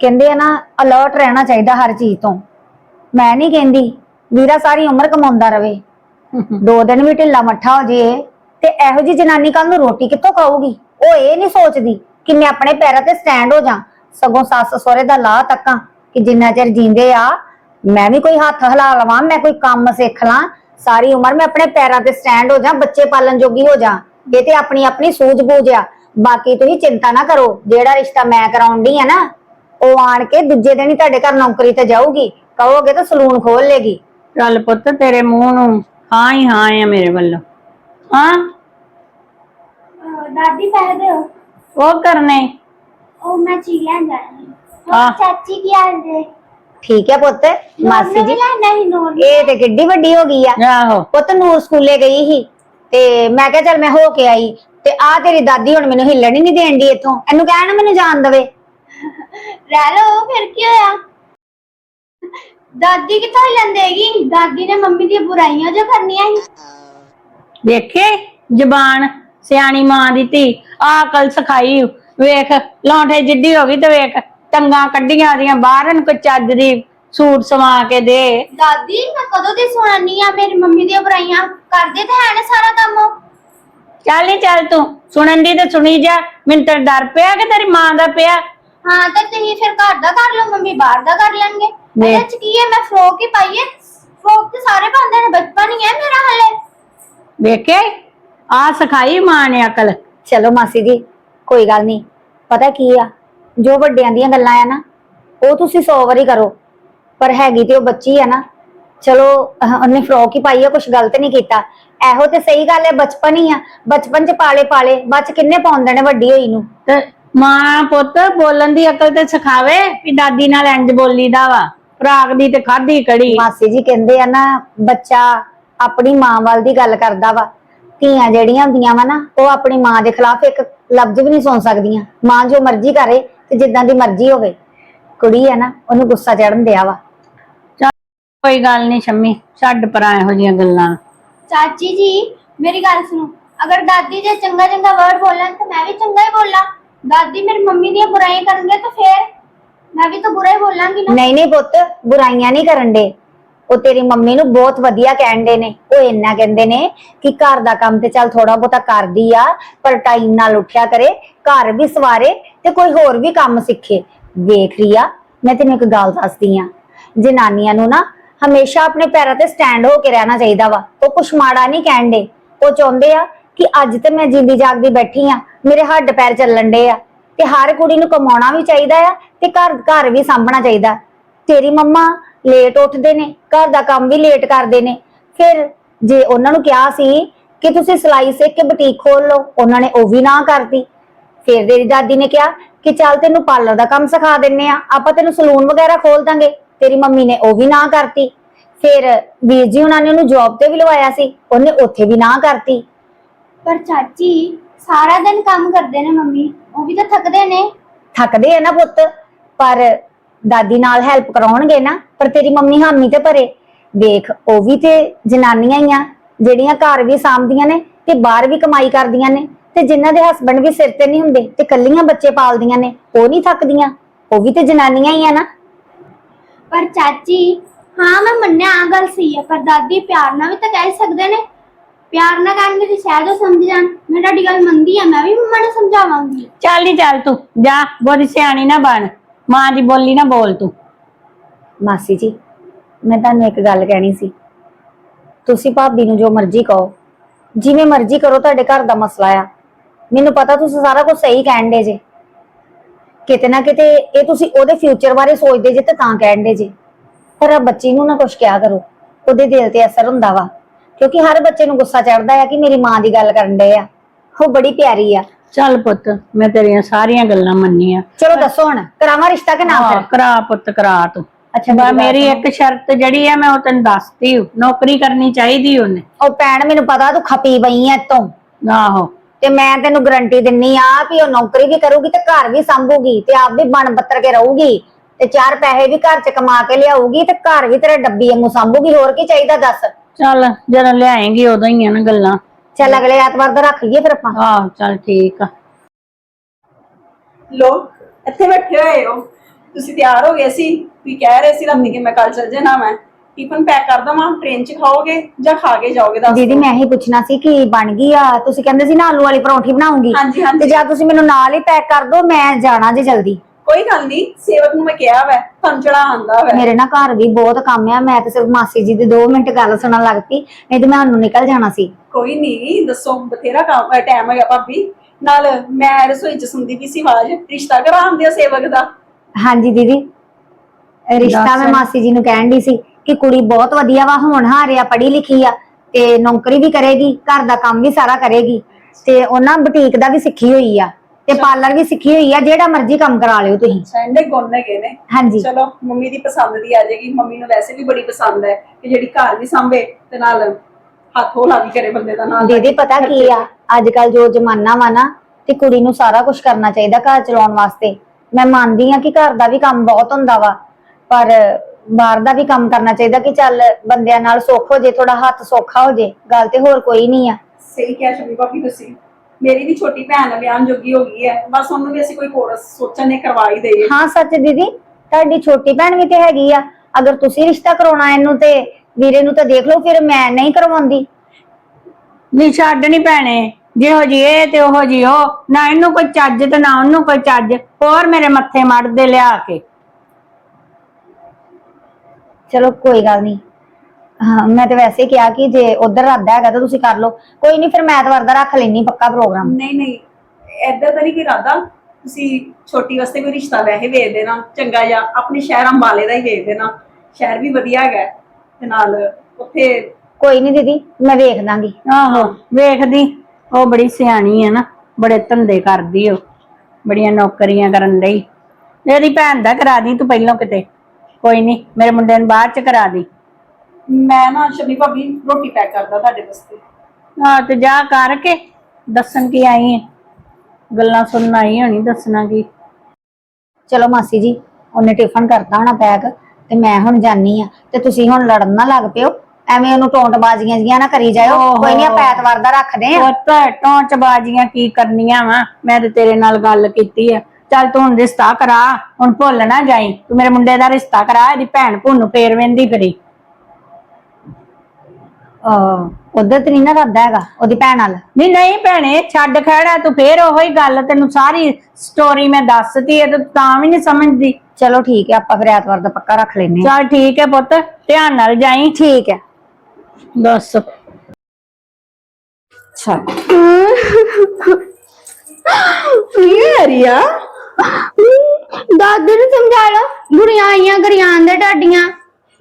ਕਹਿੰਦੇ ਆ ਨਾ ਅਲਰਟ ਰਹਿਣਾ ਚਾਹੀਦਾ ਹਰ ਚੀਜ਼ ਤੋਂ। ਮੈਂ ਨਹੀਂ ਕਹਿੰਦੀ ਵੀਰਾ ਸਾਰੀ ਉਮਰ ਕਮਾਉਂਦਾ ਰਵੇ। <laughs> ਦੋ ਦਿਨ ਵੀ ਢਿੱਲਾ ਮੱਠਾ ਹੋ ਜੇ ਤੇ ਇਹੋ ਜੀ ਜਨਾਨੀ ਕੱਲ ਨੂੰ ਰੋਟੀ ਕਿੱਥੋਂ ਖਾਊਗੀ? ਉਹ ਇਹ ਨਹੀਂ ਸੋਚਦੀ ਕਿ ਮੈਂ ਆਪਣੇ ਪੈਰਾਂ ਤੇ ਸਟੈਂਡ ਹੋ ਜਾ ਸਗੋਂ ਸੱਸ ਸਹੁਰੇ ਦਾ ਲਾਹ ਤੱਕਾਂ ਕਿ ਜਿੰਨਾ ਚਿਰ ਜੀਂਦੇ ਆ, ਮੈਂ ਵੀ ਕੋਈ ਹੱਥ ਹਿਲਾ ਲਵਾਂ, ਮੈਂ ਕੋਈ ਕੰਮ ਸਿੱਖ ਲਾਂ, ਸਾਰੀ ਉਮਰ ਮੈਂ ਆਪਣੇ ਪੈਰਾਂ ਤੇ ਸਟੈਂਡ ਹੋ ਜਾ ਬੱਚੇ ਪਾਲਣ ਜੋਗੀ ਹੋ ਜਾ ਇਹ ਤੇ ਆਪਣੀ ਆਪਣੀ ਸੂਝ-ਬੂਝ ਆ। ਬਾਕੀ ਤੁਸੀਂ ਚਿੰਤਾ ਨਾ ਕਰੋ, ਜਿਹੜਾ ਰਿਸ਼ਤਾ ਮੈਂ ਕਰਾਉਂਦੀ ਆ ਨਾ, ਉਹ ਆਣ ਕੇ ਦੂਜੇ ਦਿਨ ਹੀ ਤੁਹਾਡੇ ਘਰ ਨੌਕਰੀ ਤੇ ਜਾਊਗੀ। ਕਹੋਗੇ ਤਾਂ ਸਲੂਨ ਖੋਲ ਲੇਗੀ ਚੱਲ ਪੁੱਤ, ਤੇਰੇ ਮੂੰਹ ਨੂੰ ਹਾਂ ਹੀ ਹਾਂ ਆ ਮੇਰੇ ਵੱਲੋਂ। ਹਾਂ? ਦਾਦੀ ਪੈਸੇ ਦਿਓ। ਉਹ ਕਰਨੇ। ਉਹ ਮੈਂ ਚੀਜ਼ ਲੈਣ ਜਾਣੀ। ਹਾਂ। ਚਾਚੀ ਕੀ ਹਾਲ ਜੇ ਠੀਕ ਹੈ ਪੁੱਤ ਮਾਸੀ ਜੀ। ਹੀ ਇਹ ਤੇ ਕਿੱਡੀ ਵੱਡੀ ਹੋ ਗਈ ਆ। ਆਹੋ। ਪੁੱਤ ਨੂਰ ਸਕੂਲੇ ਗਈ ਸੀ ਤੇ ਮੈਂ ਕਿਹਾ ਚੱਲ ਮੈਂ ਹੋ ਕੇ ਆਈ। ਤੇ ਆ ਤੇਰੀ ਦਾਦੀ ਹੁਣ ਮੈਨੂੰ ਹਿੱਲਣ ਹੀ ਨਹੀਂ ਦੇਣ ਦੀ ਇੱਥੋਂ। ਇਹਨੂੰ ਕਹਿਣ ਮੈਨੂੰ ਜਾਣ ਦਵੇ। ਰਹਿ ਲਓ ਫਿਰ ਕੀ ਹੋਇਆ? ਦਾਦੀ ਕਿੱਥੋਂ ਹਿਲਣ ਦੇਗੀ? ਦਾਦੀ ਨੇ ਮੰਮੀ ਦੀਆਂ ਬੁਰਾਈਆਂ ਜੋ ਕਰਨੀਆਂ ਸੀ। ਦੇਖੇ ਜ਼ਬਾਨ ਸਿਆਣੀ ਮਾਂ ਦੀ ਧੀ ਆਕਲ ਸਿਖਾਈ। ਵੇਖ ਲੌਂਠੇ ਜਿੱਡੀ ਹੋ ਗਈ ਤੇ ਵੇਖ ਟੰਗਾਂ ਕੱਢੀਆਂ ਦੀਆਂ ਬਾਹਰ ਨੂੰ ਕੋਈ ਚੱਜ ਦੀ ਸੂਟ ਸਵਾ ਕੇ ਦੇ। ਦਾਦੀ ਮੈਂ ਕਦੋਂ ਦੀ ਸੁਣਾਨੀ ਆ? ਮੇਰੀ ਮੰਮੀ ਦੀਆਂ ਬੁਰਾਈਆਂ ਕਰਦੇ ਤੇ ਹੈ ਨਾ ਸਾਰਾ ਕੰਮ। ਚੱਲ ਨੀ ਚੱਲ ਤੂੰ ਸੁਣਨ ਦੀ ਤੇ ਸੁਣੀ ਜਾ। ਮੈਨੂੰ ਤਾਂ ਡਰ ਪਿਆ ਕਿ ਤੇਰੀ ਮਾਂ ਦਾ ਪਿਆ? ਹਾਂ ਤਾਂ ਤੁਸੀਂ ਫਿਰ ਘਰ ਦਾ ਕਰ ਲਓ ਮੰਮੀ ਬਾਹਰ ਦਾ ਕਰ ਲੈਣਗੇ। ਇਹਦੇ ਚ ਕੀ ਹੈ ਮੈਂ ਫਰੋਕ ਹੀ ਪਾਈ ਹੈ ਫਰੋਕ ਤੇ ਸਾਰੇ ਪਾਉਂਦੇ ਨੇ ਬਚਪਨ ਹੀ ਹੈ ਮੇਰਾ ਹਲੇ। ਵੇਖੇ ਆ ਸਿਖਾਈ ਮਾਂ ਨੇ ਅਕਲ। ਚਲੋ ਮਾਸੀ ਜੀ ਕੋਈ ਗੱਲ ਨਹੀਂ ਪਤਾ ਕੀ ਆ? ਜੋ ਵੱਡਿਆਂ ਦੀਆਂ ਗੱਲਾਂ ਆ ਨਾ ਉਹ ਤੁਸੀਂ 100 ਵਾਰੀ ਕਰੋ। ਪਰ ਹੈਗੀ ਤੇ ਉਹ ਬੱਚੀ ਆ ਨਾ। ਚਲੋ ਅਹ ਉਹਨੇ ਫਰੋਕ ਹੀ ਪਾਈ ਆ ਕੁਝ ਗਲਤ ਨਹੀਂ ਕੀਤਾ। ਇਹੋ ਤੇ ਸਹੀ ਗੱਲ ਹੈ ਬਚਪਨ ਹੀ ਆ। ਬਚਪਨ ਚ ਪਾਲੇ ਪਾਲੇ ਬਾਅਦ ਚ ਕਿੰਨੇ ਪਾਉਂਦੇ ਨੇ ਵੱਡੀ ਹੋਈ ਨੂੰ? ਤੇ ਮਾਂ ਪੁੱਤ ਬੋਲਣ ਦੀ ਅਕਲ ਤੇ ਸਿਖਾਵੇ ਵੀ ਦਾਦੀ ਨਾਲ ਇੰਜ ਬੋਲੀਦਾ ਵਾ। ਫਰਾਕ ਦੀ ਤੇ ਖਾਦੀ ਕੜੀ। ਮਾਸੀ ਜੀ ਕਹਿੰਦੇ ਆ ਨਾ ਬੱਚਾ ਆਪਣੀ ਮਾਂ ਵੱਲ ਦੀ ਗੱਲ ਕਰਦਾ ਵਾ। ਧੀਆਂ ਜਿਹੜੀਆਂ ਹੁੰਦੀਆਂ ਵਾ ਨਾ ਉਹ ਆਪਣੀ ਮਾਂ ਦੇ ਖਿਲਾਫ ਇੱਕ ਲਫ਼ਜ਼ ਵੀ ਨਹੀਂ ਸੁਣ ਸਕਦੀਆਂ। ਮਾਂ ਜੋ ਮਰਜ਼ੀ ਕਰੇ ਤੇ ਜਿੱਦਾਂ ਦੀ ਮਰਜ਼ੀ ਹੋਵੇ। ਕੁੜੀ ਹੈ ਨਾ ਉਹਨੂੰ ਗੁੱਸਾ ਚੜਨ ਦਿਆ ਵਾ। ਕੋਈ ਗੱਲ ਨਹੀਂ ਸ਼ੰਮੀ ਛੱਡ ਪਰਾਂ ਇਹੋ ਜੀਆਂ ਗੱਲਾਂ। ਚਾਚੀ ਜੀ ਮੇਰੀ ਗੱਲ ਸੁਣੋ। ਅਗਰ ਦਾਦੀ ਜੇ ਚੰਗਾ ਚੰਗਾ ਵਰਡ ਬੋਲਣ ਤਾਂ ਮੈਂ ਵੀ ਚੰਗਾ ਹੀ ਬੋਲਾਂ। ਦਾਦੀ ਮੇਰੀ ਮੰਮੀ ਦੀਆਂ ਬੁਰਾਈਆਂ ਕਰਨਗੇ ਤਾਂ ਫੇਰ ਮੈਂ ਵੀ ਤਾਂ ਬੁਰਾ ਹੀ ਬੋਲਾਂਗੀ ਨਾ। ਨਹੀਂ ਨਹੀਂ ਪੁੱਤ ਬੁਰਾਈਆਂ ਨਹੀਂ ਕਰਨ ਦੇ। ਉਹ ਤੇਰੀ ਮੰਮੀ ਨੂੰ ਬਹੁਤ ਵਧੀਆ ਕਹਿੰਦੇ ਨੇ। ਉਹ ਇੰਨਾ ਕਹਿੰਦੇ ਨੇ ਕਿ ਘਰ ਦਾ ਕੰਮ ਤੇ ਚੱਲ ਥੋੜਾ ਬਹੁਤਾ ਕਰਦੀ ਆ, ਪਰ ਟਾਈਮ ਨਾਲ ਉੱਠਿਆ ਕਰੇ, ਘਰ ਵੀ ਸਵਾਰੇ ਤੇ ਕੋਈ ਹੋਰ ਵੀ ਕੰਮ ਸਿੱਖੇ। ਵੇਖ ਰਹੀ ਮੈਂ ਤੈਨੂੰ ਇੱਕ ਗੱਲ ਦੱਸਦੀ ਆ। ਜਨਾਨੀਆਂ ਨੂੰ ਨਾ ਹਮੇਸ਼ਾ ਆਪਣੇ ਪੈਰਾਂ ਤੇ ਸਟੈਂਡ ਹੋ ਕੇ ਰਹਿਣਾ ਚਾਹੀਦਾ ਵਾ। ਉਹ ਕੁਛ ਮਾੜਾ ਨਹੀਂ ਕਹਿੰਦੇ। ਉਹ ਚਾਹੁੰਦੇ ਆ ਕਿ ਅੱਜ ਤੇ ਮੈਂ ਜਿੰਦੀ ਜਾਗਦੀ ਬੈਠੀ ਆ, ਮੇਰੇ ਹੱਡ ਪੈਰ ਚੱਲਣ ਡੇ ਆ। ਤੇ ਹਰ ਕੁੜੀ ਨੂੰ ਕਮਾਉਣਾ ਵੀ ਚਾਹੀਦਾ ਆ ਤੇ ਘਰ ਘਰ ਵੀ ਸਾਂਭਣਾ ਚਾਹੀਦਾ। ਤੇਰੀ ਮੰਮਾ ਲੇਟ ਉੱਠਦੇ ਨੇ ਘਰ ਦਾ ਕੰਮ ਵੀ ਲੇਟ ਕਰਦੇ ਨੇ। ਫਿਰ ਜੇ ਉਹਨਾਂ ਨੂੰ ਕਿਹਾ ਸੀ ਕਿ ਤੁਸੀਂ ਸਿਲਾਈ ਸਿੱਖ ਕੇ ਬੁਟੀਕ ਖੋਲ ਲਓ ਉਹਨਾਂ ਨੇ ਉਹ ਵੀ ਨਾ ਕਰਤੀ। ਫਿਰ ਤੇਰੀ ਦਾਦੀ ਨੇ ਕਿਹਾ ਕਿ ਚੱਲ ਤੈਨੂੰ ਪਾਰਲਰ ਦਾ ਕੰਮ ਸਿਖਾ ਦਿੰਨੇ ਆ ਆਪਾਂ ਤੈਨੂੰ ਸਲੂਨ ਵਗੈਰਾ ਖੋਲ ਦਾਂਗੇ। ਤੇਰੀ ਮੰਮੀ ਨੇ ਉਹ ਵੀ ਨਾ ਕਰਤੀ। ਫਿਰ ਵੀਰ ਜੀ ਉਹਨਾਂ ਨੇ ਉਹਨੂੰ ਜੌਬ ਤੇ ਵੀ ਲਵਾਇਆ ਸੀ ਉਹਨੇ ਉੱਥੇ ਵੀ ਨਾ ਕਰਤੀ। ਪਰ ਚਾਚੀ ਸਾਰਾ ਦਿਨ ਕੰਮ ਕਰਦੇ ਨੇ ਮੰਮੀ ਉਹ ਵੀ ਤਾਂ ਥੱਕਦੇ ਨੇ। ਥੱਕਦੇ ਆ ਨਾ ਪੁੱਤ ਪਰ ਦਾਦੀ ਨਾਲ ਹੈਲਪ ਕਰਾਉਣਗੇ ਨਾ ਪਰ ਤੇਰੀ ਮੰਮੀ ਹਾਮੀ ਤੇ ਭਰੇ ਦੇਖ ਉਹ ਵੀ ਤੇ ਜਨਾਨੀਆਂ ਹੀ ਆ ਜਿਹੜੀਆਂ ਘਰ ਵੀ ਸਾਂਭਦੀਆਂ ਨੇ ਤੇ ਬਾਹਰ ਵੀ ਕਮਾਈ ਕਰਦੀਆਂ ਨੇ ਤੇ ਜਿਨ੍ਹਾਂ ਦੇ ਹਸਬੰਡ ਵੀ ਸਿਰ ਤੇ ਨਹੀਂ ਹੁੰਦੇ ਤੇ ਕੱਲੀਆਂ ਬੱਚੇ ਪਾਲਦੀਆਂ ਨੇ ਉਹ ਨਹੀਂ ਥੱਕਦੀਆਂ। ਉਹ ਵੀ ਤੇ ਜਨਾਨੀਆਂ ਹੀ ਆ ਨਾ। ਪਰ ਚਾਚੀ ਹਾਂ ਮੈਂ ਮੰਨਿਆ ਆ ਗੱਲ ਸਹੀ ਹੈ ਪਰ ਦਾਦੀ ਪਿਆਰ ਨਾਲ ਵੀ ਤਾਂ ਕਹਿ ਸਕਦੇ ਨੇ। ਪਿਆਰ ਨਾਲ ਕਹਿਣਗੇ ਤੇ ਸ਼ਾਇਦ ਉਹ ਸਮਝ ਜਾਣ। ਮੈਂ ਤੁਹਾਡੀ ਗੱਲ ਮੰਨਦੀ ਆ ਮੈਂ ਵੀ ਮੰਮਾ ਨੂੰ ਸਮਝਾਵਾਂਗੀ। ਚੱਲ ਨਹੀਂ ਚੱਲ ਤੂੰ ਜਾ ਬੋਦੀ ਸਿਆਣੀ ਨਾ ਬਣ। ਮਾਂ ਦੀ ਬੋਲੀ ਨਾ ਬੋਲ ਤੂੰ। ਮਾਸੀ ਜੀ, ਮੈਂ ਤੁਹਾਨੂੰ ਇੱਕ ਗੱਲ ਕਹਿਣੀ ਸੀ। ਤੁਸੀਂ ਭਾਬੀ ਨੂੰ ਜੋ ਮਰਜ਼ੀ ਕਹੋ। ਜਿਵੇਂ ਮਰਜ਼ੀ ਕਰੋ, ਤੁਹਾਡੇ ਘਰ ਦਾ ਮਸਲਾ ਆ। ਮੈਨੂੰ ਪਤਾ ਤੁਸੀਂ ਸਾਰਾ ਕੁਝ ਸਹੀ ਕਹਿਣ ਦੇ ਜੇ। ਕਿਤੇ ਨਾ ਕਿਤੇ ਇਹ ਤੁਸੀਂ ਉਹਦੇ ਫਿਊਚਰ ਬਾਰੇ ਸੋਚਦੇ ਜੇ ਤੇ ਤਾਂ ਕਹਿਣ ਦੇ ਜੇ। ਪਰ ਆ ਬੱਚੀ ਨੂੰ ਨਾ ਕੁਝ ਕਿਹਾ ਕਰੋ। ਉਹਦੇ ਦਿਲ ਤੇ ਅਸਰ ਹੁੰਦਾ ਵਾ। ਕਿਉਂਕਿ ਹਰ ਬੱਚੇ ਨੂੰ ਗੁੱਸਾ ਚੜਦਾ ਆ ਕਿ ਮੇਰੀ ਮਾਂ ਦੀ ਗੱਲ ਕਰਨ ਦੇ ਆ। ਉਹ ਬੜੀ ਪਿਆਰੀ ਆ। ਚੱਲ ਪੁੱਤ ਮੈਂ ਤੇਰੀਆਂ ਸਾਰੀਆਂ ਗੱਲਾਂ ਮੰਨੀਆਂ। ਚਲੋ ਦੱਸੋ ਹੁਣ ਕਰਾਵਾਂ ਰਿਸ਼ਤਾ ਕਿ ਨਾ ਹਾਂ, ਫਿਰ? ਕਰਾ ਪੁੱਤ ਕਰਾ ਤੂੰ। ਅੱਛਾ ਬਾ ਮੇਰੀ ਗੱਲ ਮੇਰੀ ਸੁਣੋ। ਇੱਕ ਸ਼ਰਤ ਜਿਹੜੀ ਹੈ ਮੈਂ ਉਹ ਤੈਨੂੰ ਦੱਸਤੀ ਹੂੰ। ਨੌਕਰੀ ਕਰਨੀ ਚਾਹੀਦੀ ਉਹਨੇ। ਉਹ ਭੈਣ ਮੈਨੂੰ ਪਤਾ ਤੂੰ ਖਪੀ ਪਈ ਐ ਤੋਂ ਆਹੋ। ਤੇ ਮੈਂ ਤੈਨੂੰ ਗਰੰਟੀ ਦਿੰਨੀ ਆ ਵੀ ਉਹ ਨੌਕਰੀ ਵੀ ਕਰੂਗੀ ਤੇ ਘਰ ਵੀ ਸੰਭੂਗੀ ਤੇ ਆਪ ਵੀ ਬਣ ਬੱਤਰ ਕੇ ਰਹੂਗੀ। ਤੇ ਚਾਰ ਪੈਸੇ ਵੀ ਘਰ ਚ ਕਮਾ ਕੇ ਲਿਆਊਗੀ ਤੇ ਘਰ ਵੀ ਤੇਰੇ ਡੱਬੀ ਵਾਂਗੂ ਸੰਭੂਗੀ। ਹੋਰ ਕੀ ਚਾਹੀਦਾ ਦੱਸ? ਚੱਲ ਜਦੋਂ ਲਿਆਏਂਗੀ ਉਦੋਂ ਹੀ ਆ ਨਾ ਗੱਲਾਂ। ਚੱਲ ਅਗਲੇ ਐਤਵਾਰ ਦਾ ਰੱਖ ਲਈਏ ਫਿਰ ਆਪਾਂ। ਆਹ ਚੱਲ ਠੀਕ ਆ। ਲੋਕ ਇੱਥੇ ਬੈਠੇ ਹੋਏ ਹੋ। ਤੁਸੀਂ ਤਿਆਰ ਹੋ ਗਏ ਸੀ? ਤੁਸੀਂ ਕਹਿ ਰਹੇ ਸੀ ਰਾਤੀ ਕਿ ਮੈਂ ਕੱਲ ਚੱਲ ਜਾਣਾ ਮੈਂ। ਟਿਫਨ ਪੈਕ ਕਰ ਦਵਾਂ ਟ੍ਰੇਨ 'ਚ ਖਾਓਗੇ ਜਾਂ ਖਾ ਕੇ ਜਾਓਗੇ? ਦੱਸ ਦੀਦੀ। ਮੈਂ ਹੀ ਪੁੱਛਣਾ ਸੀ ਕਿ ਬਣ ਗਈ ਆ? ਤੁਸੀਂ ਕਹਿੰਦੇ ਸੀ ਨਾ ਆਲੂ ਵਾਲੀ ਪਰੌਂਠੀ ਬਣਾਉਂਗੀ। ਹਾਂਜੀ, ਹਾਂਜੀ। ਤੇ ਜਾਂ ਤੁਸੀਂ ਮੈਨੂੰ ਨਾਲ ਹੀ ਪੈਕ ਕਰ ਦਿਓ ਮੈਂ ਜਾਣਾ ਜੇ ਜਲਦੀ। ਕੋਈ ਗੱਲ ਨਹੀਂ ਸੇਵਕ ਨੂੰ ਮੈਂ ਕਿਹਾ ਵੈ ਤੁਹਾਨੂੰ ਚੜਾ ਆਂਦਾ ਵੈ। ਮੇਰੇ ਨਾ ਘਰ ਵੀ ਬਹੁਤ ਕੰਮ ਆ ਮੈਂ ਤੇ ਸਿਰਫ ਮਾਸੀ ਜੀ ਦੀ 2 ਮਿੰਟ ਗੱਲ ਸੁਣਨ ਲੱਗ ਪਈ ਨਹੀਂ ਤੇ ਮੈਂ ਉਹਨੂੰ ਨਿਕਲ ਜਾਣਾ ਸੀ। ਕੋਈ ਨਹੀਂ ਦੱਸੋ ਬਥੇਰਾ ਕੰਮ ਟਾਈਮ ਹੈਗਾ ਭਾਬੀ। ਨਾਲ ਮੈਂ ਰਸੋਈ 'ਚ ਸੁਣਦੀ ਪਈ ਸੀ ਆਵਾਜ਼ ਰਿਸ਼ਤਾ ਕਰਾਉਂਦੇ ਹੋ ਸੇਵਕ ਦਾ? ਹਾਂਜੀ ਦੀਦੀ। ਰਿਸ਼ਤਾ। ਮੈਂ ਮਾਸੀ ਜੀ ਨੂੰ ਕਹਿਣ ਦੀ ਸੀ ਕਿ ਕੁੜੀ ਬਹੁਤ ਵਧੀਆ ਵਾ ਹੋਣਹਾਰ ਆ ਪੜ੍ਹੀ ਲਿਖੀ ਆ ਤੇ ਨੌਕਰੀ ਵੀ ਕਰੇਗੀ ਘਰ ਦਾ ਕੰਮ ਵੀ ਸਾਰਾ ਕਰੇਗੀ ਤੇ ਉਹਨਾਂ ਬੁਟੀਕ ਦਾ ਵੀ ਸਿੱਖੀ ਹੋਈ ਆ। ਤੇ ਪਾਰਲਰ ਵੀ ਸਿੱਖੀ ਹੋਈ ਆ ਜਿਹੜਾ ਮਰਜ਼ੀ ਕੰਮ ਕਰਾ ਲਿਓ ਤੁਸੀਂ। ਸੈਂਡੇ ਗੁਣ ਹੈਗੇ ਨੇ। ਹਾਂਜੀ। ਚਲੋ ਮੰਮੀ ਦੀ ਪਸੰਦ ਦੀ ਆ ਜਾਏਗੀ। ਮੰਮੀ ਨੂੰ ਵੈਸੇ ਵੀ ਬੜੀ ਪਸੰਦ ਹੈ ਕਿ ਜਿਹੜੀ ਘਰ ਵੀ ਸੰਭੇ ਤੇ ਨਾਲ ਹੱਥ ਹੋਲਾ ਵੀ ਕਰੇ ਬੰਦੇ ਦਾ ਨਾਲ। ਦੀਦੀ ਪਤਾ ਕੀ ਆ? ਅੱਜ ਕੱਲ ਜੋ ਜ਼ਮਾਨਾ ਵਾ ਨਾ ਤੇ ਕੁੜੀ ਨੂੰ ਸਾਰਾ ਕੁਝ ਕਰਨਾ ਚਾਹੀਦਾ ਘਰ ਚਲਾਉਣ ਵਾਸਤੇ। ਮੈਂ ਮੰਨਦੀ ਆ ਕਿ ਘਰ ਦਾ ਵੀ ਕੰਮ ਬਹੁਤ ਹੁੰਦਾ ਵਾ ਪਰ ਬਾਹਰ ਦਾ ਵੀ ਕੰਮ ਕਰਨਾ ਚਾਹੀਦਾ ਕਿ ਚੱਲ ਬੰਦਿਆਂ ਨਾਲ ਸੁੱਖ ਹੋ ਜੇ ਥੋੜਾ ਹੱਥ ਸੌਖਾ ਹੋ ਜੇ। ਗੱਲ ਤੇ ਹੋਰ ਕੋਈ ਨਹੀਂ ਆ। ਸਹੀ ਕਿਹਾ ਸ਼ਮੀ ਭਾਬੀ ਤੁਸੀਂ। ਮੇਰੀ ਵੀ ਛੋਟੀ ਭੈਣ ਬਿਆਨ ਜੋਗੀ ਹੋ ਗਈ ਹੈ। ਬਸ ਉਹਨੂੰ ਵੀ ਅਸੀਂ ਕੋਈ ਕੋਰਸ ਸੋਚਣ ਨੇ ਕਰਵਾ ਹੀ ਦੇਈਏ। ਹਾਂ ਸੱਚ ਦੀਦੀ ਤੁਹਾਡੀ ਛੋਟੀ ਭੈਣ ਵੀ ਤੇ ਹੈਗੀ ਆ। ਅਗਰ ਤੁਸੀਂ ਰਿਸ਼ਤਾ ਕਰਾਉਣਾ ਇਹਨੂੰ ਤੇ ਵੀਰੇ ਨੂੰ ਤਾਂ ਦੇਖ ਲਓ ਫਿਰ ਮੈਂ ਨਹੀਂ ਕਰਵਾਉਂਦੀ। ਨਹੀਂ ਛੱਡ ਨਹੀਂ ਪੈਣੇ ਜਿਹੋ ਜੀ ਇਹ ਤੇ ਉਹੋ ਜੀ ਉਹ। ਨਾ ਇਹਨੂੰ ਕੋਈ ਚੱਜ ਤੇ ਨਾ ਉਹਨੂੰ ਕੋਈ ਚੱਜ। ਹੋਰ ਮੇਰੇ ਮੱਥੇ ਮੜਦੇ ਲਿਆ ਕੇ। ਚਲੋ ਕੋਈ ਗੱਲ ਨਹੀਂ। ਹਾਂ ਮੈਂ ਤੇ ਵੈਸੇ ਕਿਹਾ ਕਿ ਜੇ ਉਧਰ ਰੱਦਾ ਹੈਗਾ ਤਾਂ ਤੁਸੀਂ ਕਰ ਲਓ। ਕੋਈ ਨਹੀਂ ਫਿਰ ਮੈਂ ਐਤਵਾਰ ਦਾ ਰੱਖ ਲੈਣੀ ਪੱਕਾ ਪ੍ਰੋਗਰਾਮ। ਨਹੀਂ ਨਹੀਂ ਐਦਾਂ ਤਾਂ ਨਹੀਂ ਕੋਈ ਇਰਾਦਾ। ਤੁਸੀਂ ਛੋਟੀ ਵਾਸਤੇ ਕੋਈ ਰਿਸ਼ਤਾ ਵੈਸੇ ਵੇਚ ਦੇਣਾ ਚੰਗਾ ਜਿਹਾ ਆਪਣੇ ਸ਼ਹਿਰ ਅੰਬਾਲੇ ਦਾ ਹੀ ਵੇਚ ਦੇਣਾ। ਸ਼ਹਿਰ ਵੀ ਵਧੀਆ ਹੈਗਾ ਤੇ ਨਾਲ ਉੱਥੇ ਕੋਈ ਨਹੀਂ ਦੀਦੀ ਮੈਂ ਵੇਖ ਦਾਂਗੀ। ਆਹੋ ਵੇਖਦੀ। ਉਹ ਬੜੀ ਸਿਆਣੀ ਹੈ ਨਾ ਬੜੇ ਧੰਦੇ ਕਰਦੀ ਉਹ। ਬੜੀਆਂ ਨੌਕਰੀਆਂ ਕਰਨ ਲਈ ਮੇਰੀ ਭੈਣ ਦਾ ਕਰਾ ਦੀ ਤੂੰ ਪਹਿਲਾਂ ਕਿਤੇ। ਕੋਈ ਨਹੀਂ ਮੇਰੇ ਮੁੰਡੇ ਨੂੰ ਬਾਅਦ ਚ ਕਰਾ ਦੀ। ਮੈਂ ਨਾ ਸ਼ਮੀ ਭਾਬੀ ਰੋਟੀ ਪੈਕ ਕਰਦਾ ਤੁਹਾਡੇ ਵਾਸਤੇ। ਆ ਤੇ ਜਾ ਕਰਕੇ ਦੱਸਣ ਕੀ ਆਈ ਹੈ ਗੱਲਾਂ ਸੁਣਨ ਆਈ ਹੋਣੀ ਦੱਸਣਾ ਕੀ। ਚਲੋ ਮਾਸੀ ਜੀ ਉਹਨੇ ਟਿਫਨ ਕਰਤਾ ਹੋਣਾ ਪੈਕ ਤੇ ਮੈਂ ਹੁਣ ਜਾਨੀ ਆ। ਤੇ ਤੁਸੀਂ ਹੁਣ ਲੜਨ ਨਾ ਲੱਗ ਪਿਓ ਐਵੇਂ ਉਹਨੂੰ ਟੋਂਟ ਬਾਜ਼ੀਆਂ ਜੀਆਂ ਨਾ ਕਰੀ ਜਾਇਓ। ਕੋਈ ਨਹੀਂ ਆਪਾਂ ਐਤਵਾਰ ਦਾ ਰੱਖਦੇ ਆ। ਉਹ ਟੌਂਚ ਬਾਜੀਆਂ ਕੀ ਕਰਨੀਆਂ ਵਾ? ਮੈਂ ਤੇ ਤੇਰੇ ਨਾਲ ਗੱਲ ਕੀਤੀ ਆ। ਚੱਲ ਤੂੰ ਹੁਣ ਰਿਸ਼ਤਾ ਕਰਾ ਹੁਣ ਭੁੱਲ ਨਾ ਜਾਈ। ਤੂੰ ਮੇਰੇ ਮੁੰਡੇ ਦਾ ਰਿਸ਼ਤਾ ਕਰਾ ਇਹਦੀ ਭੈਣ ਭੂਨ ਫੇਰ ਵੇਂਦੀ ਫਿਰੀ। ਉਧਰ ਤੇ ਨਹੀਂ ਨਾ ਰੱਦਾ ਹੈਗਾ ਉਹਦੀ ਭੈਣ ਨਾਲ ਨਹੀਂ ਨਹੀਂ ਭੈਣੇ ਛੱਡ ਖੜਾ ਤੂੰ ਫੇਰ ਉਹੀ ਗੱਲ ਤੈਨੂੰ ਸਾਰੀ ਸਟੋਰੀ ਮੈਂ ਦੱਸਤੀ ਹੈ ਤੇ ਤਾਂ ਵੀ ਨਹੀਂ ਸਮਝਦੀ। ਚਲੋ ਠੀਕ ਹੈ ਆਪਾਂ ਫਿਰ ਐਤਵਾਰ ਦਾ ਪੱਕਾ ਰੱਖ ਲੈਨੇ ਆ ਚੱਲ ਠੀਕ ਹੈ ਪੁੱਤ ਧਿਆਨ ਨਾਲ ਜਾਈ। ਠੀਕ ਹੈ। ਦੱਸ। ਚਲ ਕੀ ਰੀਆ? ਦਾਦੀ ਨੂੰ ਸਮਝਾ ਲਓ ਬੁਰੀਆਂ ਆਈਆਂ ਕਰੀਆਂ ਦੇ ਟਾਡੀਆਂ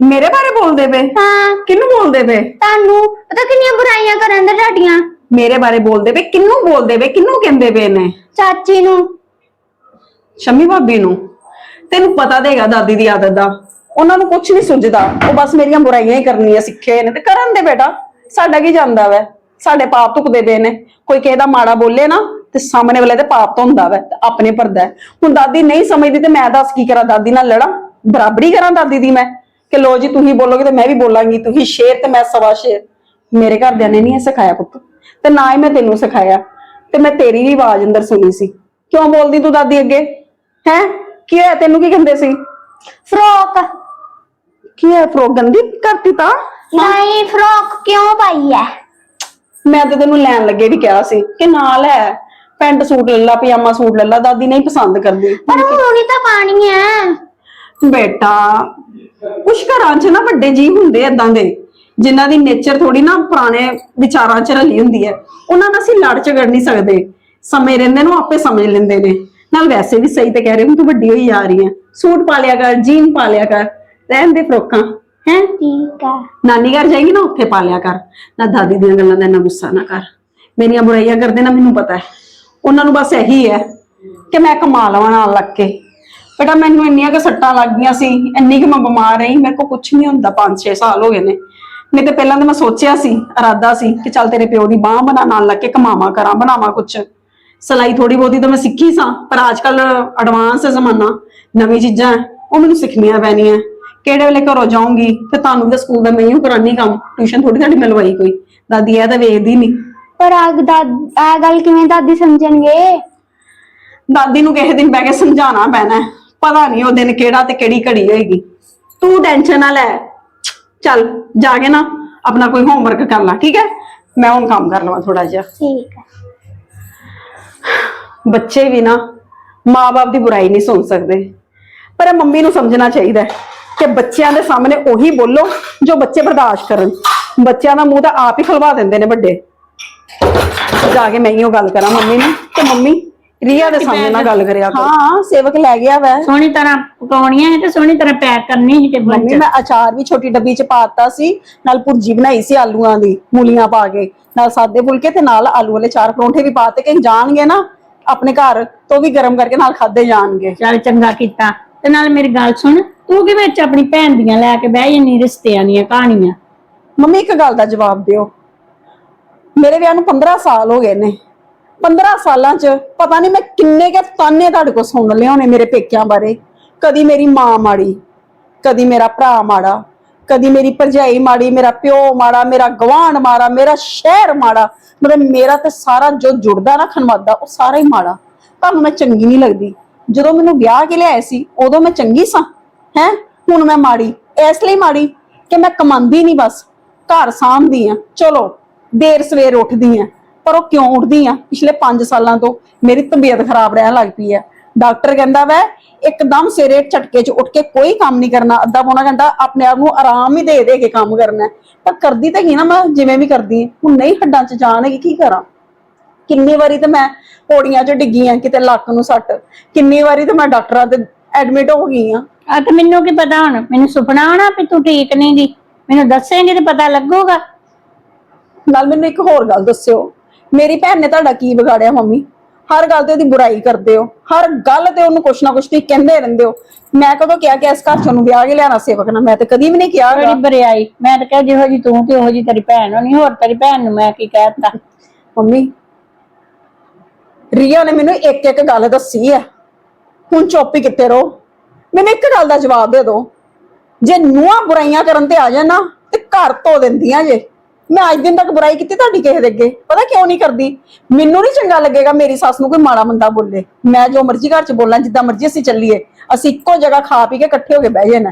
ਮੇਰੇ ਬਾਰੇ ਬੋਲਦੇ ਪਏ? ਹਾਂ। ਕਿਹਨੂੰ ਬੋਲਦੇ ਪਏ? ਤੁਹਾਨੂੰ ਪਤਾ ਕਿੰਨੀਆਂ ਬੁਰਾਈਆਂ ਕਰਨ ਦੇ ਟਾਡੀਆਂ ਮੇਰੇ ਬਾਰੇ ਬੋਲਦੇ ਪਏ? ਕਿਹਨੂੰ ਬੋਲਦੇ ਪਏ? ਕਿਹਨੂੰ ਕਹਿੰਦੇ ਪਏ ਨੇ? ਚਾਚੀ ਨੂੰ। ਸ਼ਮੀ ਭਾਬੀ ਨੂੰ? ਤੈਨੂੰ ਪਤਾ ਦੇਗਾ ਦਾਦੀ ਦੀ ਆਦਤ ਦਾ। ਉਹਨਾਂ ਨੂੰ ਕੁਝ ਨਹੀਂ ਸੁਝਦਾ। ਉਹ ਬਸ ਮੇਰੀਆਂ ਬੁਰਾਈਆਂ ਹੀ ਕਰਨੀਆਂ ਸਿੱਖੇ ਨੇ। ਤੇ ਕਰਨ ਦੇ ਬੇਟਾ ਸਾਡਾ ਕੀ ਜਾਂਦਾ ਵੈ? ਸਾਡੇ ਪਾਪ ਧੁਕਦੇ ਪਏ ਨੇ। ਕੋਈ ਕਿਸੇ ਦਾ ਮਾੜਾ ਬੋਲੇ ਨਾ ਤੇ ਸਾਹਮਣੇ ਵਾਲੇ ਤੇ ਪਾਪ ਤੋਂ ਹੁੰਦਾ ਵੈ। ਤੇ ਆਪਣੇ ਭਰਦਾ ਹੈ। ਹੁਣ ਦਾਦੀ ਨਹੀਂ ਸਮਝਦੀ ਤੇ ਮੈਂ ਦੱਸ ਕੀ ਕਰਾਂ? ਦਾਦੀ ਨਾਲ ਲੜਾਂ? ਬਰਾਬਰੀ ਕਰਾਂ ਦਾਦੀ ਦੀ ਮੈਂ? ਕਿ ਲੋ ਜੀ ਤੁਸੀਂ ਬੋਲੋਗੇ ਤੇ ਮੈਂ ਵੀ ਬੋਲਾਂਗੀ ਤੁਸੀਂ ਸ਼ੇਰ ਤੇ ਮੈਂ ਸਵਾ ਸ਼ੇਰ। ਮੇਰੇ ਘਰਦਿਆਂ ਨੇ ਨਹੀਂ ਇਹ ਸਿਖਾਇਆ ਪੁੱਤ ਤੇ ਨਾ ਹੀ ਮੈਂ ਤੈਨੂੰ ਸਿਖਾਇਆ ਤੇ ਮੈਂ ਤੇਰੀ ਵੀ ਆਵਾਜ਼ ਅੰਦਰ ਸੁਣੀ ਸੀ। ਕਿਉਂ ਬੋਲਦੀ ਤੂੰ ਦਾਦੀ ਅੱਗੇ? ਹੈ? ਕੀ ਹੋਇਆ ਤੈਨੂੰ ਕੀ ਕਹਿੰਦੇ ਸੀ? ਫਰੋਕ ਕੀ ਹੈ ਫਰੋਕ ਗੰਦੀ ਕਰਤੀ ਤਾਂ? ਨਹੀਂ ਫਰੋਕ ਕਿਉਂ ਪਾਈ ਹੈ ਮੈਂ ਤਾਂ ਤੈਨੂੰ ਲੈਣ ਲੱਗੇ ਵੀ ਕਿਹਾ ਸੀ ਕਿ ਨਾ ਲੈ ਪੈਂਟ ਸੂਟ ਲੈ ਲਾ ਪਜਾਮਾ ਸੂਟ ਲੈ ਲਾ ਦਾਦੀ ਨਹੀਂ ਪਸੰਦ ਕਰਦੀ। ਪਰ ਹੁਣ ਹੀ ਤਾਂ ਪਾਣੀ ਹੈ ਬੇਟਾ ਕੁਛ ਘਰਾਂ 'ਚ ਨਾ ਵੱਡੇ ਜੀ ਹੁੰਦੇ ਏਦਾਂ ਦੇ ਜਿਨ੍ਹਾਂ ਦੀ ਨੇਚਰ ਥੋੜੀ ਨਾ ਪੁਰਾਣੇ ਵਿਚਾਰਾਂ 'ਚ ਰਲੀ ਹੁੰਦੀ ਹੈ ਉਹਨਾਂ ਨਾਲ ਅਸੀਂ ਲੜ ਝਗੜ ਨਹੀਂ ਸਕਦੇ ਸਮੇਂ ਰਹਿੰਦੇ ਨੂੰ ਆਪੇ ਸਮਝ ਲੈਂਦੇ ਨੇ। ਨਾਲ ਵੈਸੇ ਵੀ ਸਹੀ ਤੇ ਕਹਿ ਰਹੇ ਹੁਣ ਤੂੰ ਵੱਡੀ ਹੋਈ ਜਾ ਰਹੀ ਹੈ। ਸੂਟ ਪਾ ਲਿਆ ਕਰ ਜੀਨ ਪਾ ਲਿਆ ਕਰ ਰਹਿਣ ਦੇ ਫਰੋਕਾਂ ਹੈ? ਠੀਕ ਹੈ ਨਾਨੀ ਘਰ ਜਾਏਗੀ ਨਾ ਉੱਥੇ ਪਾ ਲਿਆ ਕਰ। ਨਾ ਦਾਦੀ ਦੀਆਂ ਗੱਲਾਂ ਦਾ ਇੰਨਾ ਗੁੱਸਾ ਨਾ ਕਰ। ਮੇਰੀਆਂ ਬੁਰਾਈਆਂ ਕਰਦੇ ਨਾ ਮੈਨੂੰ ਪਤਾ ਹੈ। ਉਹਨਾਂ ਨੂੰ ਬਸ ਇਹੀ ਹੈ ਕਿ ਮੈਂ ਕਮਾ ਲਵਾਂ ਨਾਲ ਲੱਗ ਕੇ। ਬੇਟਾ ਮੈਨੂੰ ਇੰਨੀਆਂ ਕਿ ਸੱਟਾਂ ਲੱਗ ਗਈਆਂ ਸੀ ਇੰਨੀ ਕਿ ਮੈਂ ਬਿਮਾਰ ਰਹੀ ਮੇਰੇ ਕੋ ਕੁਝ ਨਹੀਂ ਹੁੰਦਾ 5-6 ਸਾਲ ਹੋ ਗਏ ਨੇ। ਨਹੀਂ ਤੇ ਪਹਿਲਾਂ ਤਾਂ ਮੈਂ ਸੋਚਿਆ ਸੀ ਇਰਾਦਾ ਸੀ ਕਿ ਚੱਲ ਤੇਰੇ ਪਿਓ ਦੀ ਬਾਹ ਬਣਾ ਨਾਲ ਲੱਗ ਕੇ ਕਮਾਵਾਂ ਕਰਾਂ ਬਣਾਵਾਂ ਕੁਝ ਸਲਾਈ ਥੋੜੀ ਬਹੁਤੀ ਤਾਂ ਮੈਂ ਸਿੱਖੀ ਸਾਂ ਪਰ ਅੱਜ ਕੱਲ ਐਡਵਾਂਸ ਹੈ ਜ਼ਮਾਨਾ ਨਵੀਂ ਚੀਜ਼ਾਂ ਉਹ ਮੈਨੂੰ ਸਿੱਖਣੀਆਂ ਪੈਣੀਆਂ। ਕਿਹੜੇ ਵੇਲੇ ਘਰੋਂ ਜਾਊਂਗੀ ਤੇ ਤੁਹਾਨੂੰ ਵੀ ਸਕੂਲ ਦਾ ਮੈਂ ਹੀ ਕਰਾਨੀ ਕੰਮ ਟਿਊਸ਼ਨ ਥੋੜੀ ਤੁਹਾਡੀ ਮਿਲਵਾਈ ਕੋਈ। ਦਾਦੀ ਇਹ ਤਾਂ ਵੇਖਦੀ ਨਹੀਂ। ਪਰ ਆ ਆ ਗੱਲ ਕਿਵੇਂ ਦਾਦੀ ਸਮਝਣਗੇ? ਦਾਦੀ ਨੂੰ ਕਿਸੇ ਦਿਨ ਬਹਿ ਕੇ ਸਮਝਾਉਣਾ ਪੈਣਾ ਹੈ। ਪਤਾ ਨਹੀਂ ਉਹ ਦਿਨ ਕਿਹੜਾ ਤੇ ਕਿਹੜੀ ਘੜੀ ਹੋਏਗੀ ਤੂੰ ਟੈਨਸ਼ਨ ਨਾ ਲੈ। ਚੱਲ ਜਾ ਕੇ ਨਾ ਆਪਣਾ ਕੋਈ ਹੋਮਵਰਕ ਕਰ ਲੈ ਠੀਕ ਹੈ? ਮੈਂ ਹੁਣ ਕੰਮ ਕਰ ਲਵਾਂ ਥੋੜਾ ਜਿਹਾ। ਠੀਕ ਹੈ। ਬੱਚੇ ਵੀ ਨਾ ਮਾਪੇ ਦੀ ਬੁਰਾਈ ਨਹੀਂ ਸੁਣ ਸਕਦੇ। ਪਰ ਇਹ ਮੰਮੀ ਨੂੰ ਸਮਝਣਾ ਚਾਹੀਦਾ ਹੈ ਕਿ ਬੱਚਿਆਂ ਦੇ ਸਾਹਮਣੇ ਉਹੀ ਬੋਲੋ ਜੋ ਬੱਚੇ ਬਰਦਾਸ਼ਤ ਕਰਨ। ਬੱਚਿਆਂ ਦਾ ਮੂੰਹ ਤਾਂ ਆਪ ਹੀ ਖਲਵਾ ਦਿੰਦੇ ਨੇ ਵੱਡੇ। ਜਾ ਕੇ ਮੈਂ ਹੀ ਉਹ ਗੱਲ ਕਰਾਂ ਮੰਮੀ ਨੂੰ। ਤੇ ਮੰਮੀ ਰੀਆ ਦੇ ਸਾਹਮਣੇ ਨਾ ਗੱਲ ਕਰਿਆ ਕਰੋ। ਹਾਂ ਸੇਵਕ ਲੈ ਗਿਆ ਵੈ। ਸੋਹਣੀ ਤਰ੍ਹਾਂ ਪਕਾਉਣੀਆਂ ਤੇ ਸੋਹਣੀ ਤਰ੍ਹਾਂ ਪੈਕ ਕਰਨੀ ਸੀ ਟੇਬਲ ਮੰਮੀ 'ਚ। ਮੈਂ ਅਚਾਰ ਵੀ ਛੋਟੀ ਡੱਬੀ ਚ ਪਾਤਾ ਸੀ ਨਾਲ ਭੁਰਜੀ ਬਣਾਈ ਸੀ ਆਲੂਆਂ ਦੀ ਮੂਲੀਆਂ ਪਾ ਕੇ। ਨਾਲ ਸਾਦੇ ਫੁਲਕੇ ਤੇ ਨਾਲ ਆਲੂ ਵਾਲੇ ਚਾਰ ਪਰੌਂਠੇ ਵੀ ਪਾਤੇ ਕਿ ਜਾਣਗੇ ਨਾ ਆਪਣੇ ਘਰ ਤੋਂ ਵੀ ਗਰਮ ਕਰਕੇ ਨਾਲ ਖਾਦੇ ਜਾਣਗੇ। ਚੱਲ ਚੰਗਾ ਕੀਤਾ। ਤੇ ਨਾਲ ਮੇਰੀ ਗੱਲ ਸੁਣ ਤੂੰ ਕਿ ਵਿੱਚ ਆਪਣੀ ਭੈਣ ਦੀਆਂ ਲੈ ਕੇ ਬਹਿ ਜੰਨੀ ਰਿਸ਼ਤਿਆਂ ਦੀਆਂ ਕਹਾਣੀਆਂ? ਮੰਮੀ ਇੱਕ ਗੱਲ ਦਾ ਜਵਾਬ ਦਿਓ। ਮੇਰੇ ਵਿਆਹ ਨੂੰ 15 ਸਾਲ ਹੋ ਗਏ ਨੇ। 15 ਸਾਲਾਂ ਚ ਪਤਾ ਨਹੀਂ ਮੈਂ ਕਿੰਨੇ ਕੇ ਤਾਨੇ ਤੁਹਾਡੇ ਕੋਲ ਸੁਣ ਲਏ ਹੋਣੇ ਮੇਰੇ ਪੇਕਿਆਂ ਬਾਰੇ। ਕਦੀ ਮੇਰੀ ਮਾਂ ਮਾੜੀ, ਕਦੀ ਮੇਰਾ ਭਰਾ ਮਾੜਾ, ਕਦੀ ਮੇਰੀ ਭਰਜਾਈ ਮਾੜੀ, ਮੇਰਾ ਪਿਓ ਮਾੜਾ, ਮੇਰਾ ਗਵਾਂਢ ਮਾੜਾ, ਮੇਰਾ ਸ਼ਹਿਰ ਮਾੜਾ। ਮਤਲਬ ਮੇਰਾ ਤੇ ਸਾਰਾ ਜੋ ਜੁੜਦਾ ਨਾ ਖਨਵਾਦਾ ਉਹ ਸਾਰਾ ਹੀ ਮਾੜਾ। ਤੁਹਾਨੂੰ ਮੈਂ ਚੰਗੀ ਨਹੀਂ ਲੱਗਦੀ। ਜਦੋਂ ਮੈਨੂੰ ਵਿਆਹ ਕੇ ਲਿਆਏ ਸੀ, ਉਦੋਂ ਮੈਂ ਚੰਗੀ ਸਾਂ, ਹੈ? ਹੁਣ ਮੈਂ ਮਾੜੀ। ਇਸ ਲਈ ਮਾੜੀ ਕਿ ਮੈਂ ਕਮਾਉਂਦੀ ਨਹੀਂ ਬਸ, ਘਰ ਸਾਂਭਦੀ ਆ। ਚਲੋ, ਦੇਰ ਸਵੇਰ ਉੱਠਦੀ ਆ। ਪਰ ਉਹ ਕਿਉਂ ਉੱਠਦੀ ਆ? ਪਿਛਲੇ 5 ਸਾਲਾਂ ਤੋਂ ਮੇਰੀ ਤਬੀਅਤ ਖਰਾਬ ਰਹਿਣ ਲੱਗ ਪਈ ਆ। ਡਾਕਟਰ ਕਹਿੰਦਾ ਵੈ ਇੱਕਦਮ ਸਵੇਰੇ ਝਟਕੇ 'ਚ ਉੱਠ ਕੇ ਕੋਈ ਕੰਮ ਨਹੀਂ ਕਰਨਾ। ਅੱਧਾ ਪੌਣਾ ਘੰਟਾ ਆਪਣੇ ਆਪ ਨੂੰ ਆਰਾਮ ਹੀ ਦੇ ਦੇ ਕੇ ਕੰਮ ਕਰਨਾ। ਹੈ। ਪਰ ਕਰਦੀ ਤਾਂ ਕੀ ਨਾ ਮੈਂ ਜਿਵੇਂ ਵੀ ਕਰਦੀ ਹਾਂ। ਹੁਣ ਨਹੀਂ ਹੱਡਾਂ 'ਚ ਜਾਣ ਹੈਗੀ ਕੀ ਕਰਾਂ? ਕਿੰਨੀ ਵਾਰੀ ਤੇ ਮੈਂ ਪੌੜੀਆਂ 'ਚ ਡਿੱਗੀ ਆ ਕਿਤੇ ਲੱਕ ਨੂੰ ਸੱਟ। ਕਿੰਨੀ ਵਾਰੀ ਤੇ ਮੈਂ ਡਾਕਟਰਾਂ ਤੇ ਐਡਮਿਟ ਹੋ ਗਈ ਆ। ਆ ਤੇ ਮੈਨੂੰ ਕੀ ਪਤਾ ਹੁਣ? ਮੈਨੂੰ ਸੁਪਨਾ ਆਉਣਾ ਵੀ ਤੂੰ ਠੀਕ ਨਹੀਂ ਗੀ। ਮੈਨੂੰ ਦੱਸੇਂਗੀ ਤੇ ਪਤਾ ਲੱਗੂਗਾ। ਨਾਲ ਮੈਨੂੰ ਇੱਕ ਹੋਰ ਗੱਲ ਦੱਸਿਓ। ਮੇਰੀ ਭੈਣ ਨੇ ਤੁਹਾਡਾ ਕੀ ਵਿਗਾੜਿਆ ਮੰਮੀ? ਹਰ ਗੱਲ ਤੇ ਉਹਦੀ ਬੁਰਾਈ ਕਰਦੇ ਹੋ। ਹਰ ਗੱਲ ਤੇ ਉਹਨੂੰ ਕੁਛ ਨਾ ਕੁਛ ਤੁਸੀਂ ਕਹਿੰਦੇ ਰਹਿੰਦੇ ਹੋ। ਮੈਂ ਕਦੋਂ ਕਿਹਾ ਕਿ ਇਸ ਘਰ ਚ ਉਹਨੂੰ ਵਿਆਹ ਕੇ ਲਿਆਣਾ ਸੇਵਕ ਨਾਲ? ਮੈਂ ਤੇ ਕਦੀ ਵੀ ਨਹੀਂ ਕਿਹਾ ਬੜੀ। ਬਰਿਆਈ। ਮੈਂ ਤਾਂ ਕਿਹਾ ਜਿਹੋ ਜੀ ਤੂੰ ਤੇ ਉਹੋ ਜੀ ਤੇਰੀ ਭੈਣ ਹੋਣੀ ਹੋਰ ਤੇਰੀ ਭੈਣ ਨੂੰ ਮੈਂ ਕੀ ਕਹਿਤਾ ਮੰਮੀ ਰੀਆ ਨੇ ਮੈਨੂੰ ਇੱਕ ਇੱਕ ਗੱਲ ਦੱਸੀ ਹੈ ਹੁਣ ਚੁੱਪ ਹੀ ਕਿੱਥੇ ਰਹੋ? ਮੈਨੂੰ ਇੱਕ ਗੱਲ ਦਾ ਜਵਾਬ ਦੇ ਦਿਓ। ਜੇ ਨੂੰਹਾਂ ਬੁਰਾਈਆਂ ਕਰਨ ਤੇ ਆ ਜਾਣ ਨਾ ਤੇ ਘਰ ਧੋ ਦਿੰਦੀਆਂ ਜੇ। ਮੈਂ ਅੱਜ ਦਿਨ ਤੱਕ ਬੁਰਾਈ ਕੀਤੀ ਤੁਹਾਡੀ ਕਿਸੇ ਦੇ ਅੱਗੇ? ਪਤਾ ਕਿਉਂ ਨਹੀਂ ਕਰਦੀ? ਮੈਨੂੰ ਨਹੀਂ ਚੰਗਾ ਲੱਗੇਗਾ ਮੇਰੀ ਸੱਸ ਨੂੰ ਕੋਈ ਮਾੜਾ ਮੰਦਾ ਬੋਲੇ। ਮੈਂ ਜੋ ਮਰਜ਼ੀ ਘਰ ਚ ਬੋਲਾਂ, ਜਿੱਦਾਂ ਮਰਜ਼ੀ ਅਸੀਂ ਚੱਲੀਏ। ਅਸੀਂ ਇੱਕੋ ਜਗ੍ਹਾ ਖਾ ਪੀ ਕੇ ਇਕੱਠੇ ਹੋ ਕੇ ਬਹਿ ਜਾਣਾ।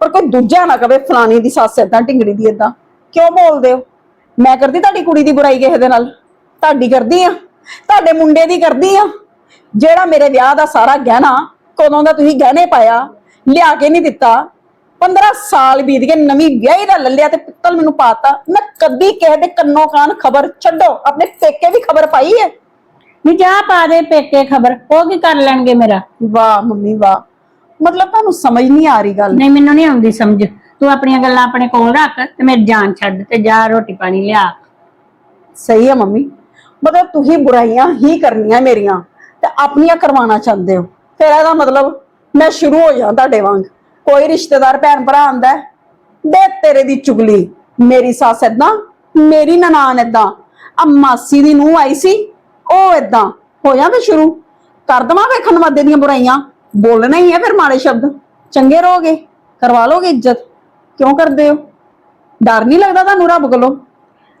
ਪਰ ਕੋਈ ਦੂਜਾ ਨਾ ਕਵੇ ਫਲਾਣੀ ਦੀ ਸੱਸ ਏਦਾਂ, ਢਿੰਗੜੀ ਦੀ ਏਦਾਂ। ਕਿਉਂ ਬੋਲਦੇ ਹੋ? ਮੈਂ ਕਰਦੀ ਤੁਹਾਡੀ ਕੁੜੀ ਦੀ ਬੁਰਾਈ ਕਿਸੇ ਦੇ ਨਾਲ? ਤੁਹਾਡੀ ਕਰਦੀ ਆ? ਤੁਹਾਡੇ ਮੁੰਡੇ ਦੀ ਕਰਦੀ ਆ? ਜਿਹੜਾ ਮੇਰੇ ਵਿਆਹ ਦਾ ਸਾਰਾ ਗਹਿਣਾ ਕਦੋਂ ਦਾ ਤੁਸੀਂ ਗਹਿਣੇ ਪਾਇਆ, ਲਿਆ ਕੇ ਨਹੀਂ ਦਿੱਤਾ? 15 ਸਾਲ ਬੀਤ ਗਏ ਨਵੀਂ ਵਿਆਹੀ ਦਾ ਲੱਲਿਆ ਤੇ ਪਿੱਤਲ ਮੈਨੂੰ ਪਾਤਾ। ਮੈਂ ਕਦੀ ਕਿਸੇ ਦੇ ਕੰਨੋਂ ਕਾਨ ਖਬਰ ਛੱਡੋ ਆਪਣੇ ਪੇਕੇ ਵੀ ਖਬਰ ਪਾਈ ਹੈ। ਵੀ ਜਾ ਪਾ ਦੇ ਪੇਕੇ ਖਬਰ ਉਹ ਕੀ ਕਰ ਲੈਣਗੇ ਮੇਰਾ? ਵਾਹ ਮੰਮੀ ਵਾਹ। ਮਤਲਬ ਤੁਹਾਨੂੰ ਸਮਝ ਨਹੀਂ ਆ ਰਹੀ ਗੱਲ। ਨਹੀਂ ਮੈਨੂੰ ਨਹੀਂ ਆਉਂਦੀ ਸਮਝ। ਤੂੰ ਆਪਣੀਆਂ ਗੱਲਾਂ ਆਪਣੇ ਕੋਲ ਰੱਖ ਤੇ ਮੇਰੀ ਜਾਨ ਛੱਡ ਤੇ ਜਾ ਰੋਟੀ ਪਾਣੀ ਲਿਆ। ਸਹੀ ਹੈ ਮੰਮੀ। ਮਤਲਬ ਤੁਸੀਂ ਬੁਰਾਈਆਂ ਹੀ ਕਰਨੀਆਂ ਮੇਰੀਆਂ ਤੇ ਆਪਣੀਆਂ ਕਰਵਾਉਣਾ ਚਾਹੁੰਦੇ ਹੋ। ਫਿਰ ਇਹਦਾ ਮਤਲਬ ਮੈਂ ਸ਼ੁਰੂ ਹੋ ਜਾਂ ਤੁਹਾਡੇ ਵਾਂਗ। ਕੋਈ ਰਿਸ਼ਤੇਦਾਰ ਭੈਣ ਭਰਾ ਆਂਦਾ ਦੇ ਤੇਰੇ ਦੀ ਚੁਗਲੀ ਮੇਰੀ ਸੱਸ ਏਦਾਂ ਮੇਰੀ ਨਨਾਣ ਏਦਾਂ ਆ ਮਾਸੀ ਦੀ ਨੂੰ ਆਈ ਸੀ ਉਹ ਏਦਾਂ ਹੋਇਆ ਵੀ ਸ਼ੁਰੂ ਕਰ ਦਵਾਂ ਵੇਖਣ ਵਾਦੇ ਦੀਆਂ ਬੁਰਾਈਆਂ ਬੋਲਣਾ ਹੀ ਹੈ ਫਿਰ ਮਾੜੇ ਸ਼ਬਦ ਚੰਗੇ ਰਹੋਗੇ ਕਰਵਾ ਲੋਗੇ ਇੱਜ਼ਤ ਕਿਉਂ ਕਰਦੇ ਹੋ? ਡਰ ਨਹੀਂ ਲੱਗਦਾ ਤੁਹਾਨੂੰ ਰੱਬ ਕੋਲੋਂ?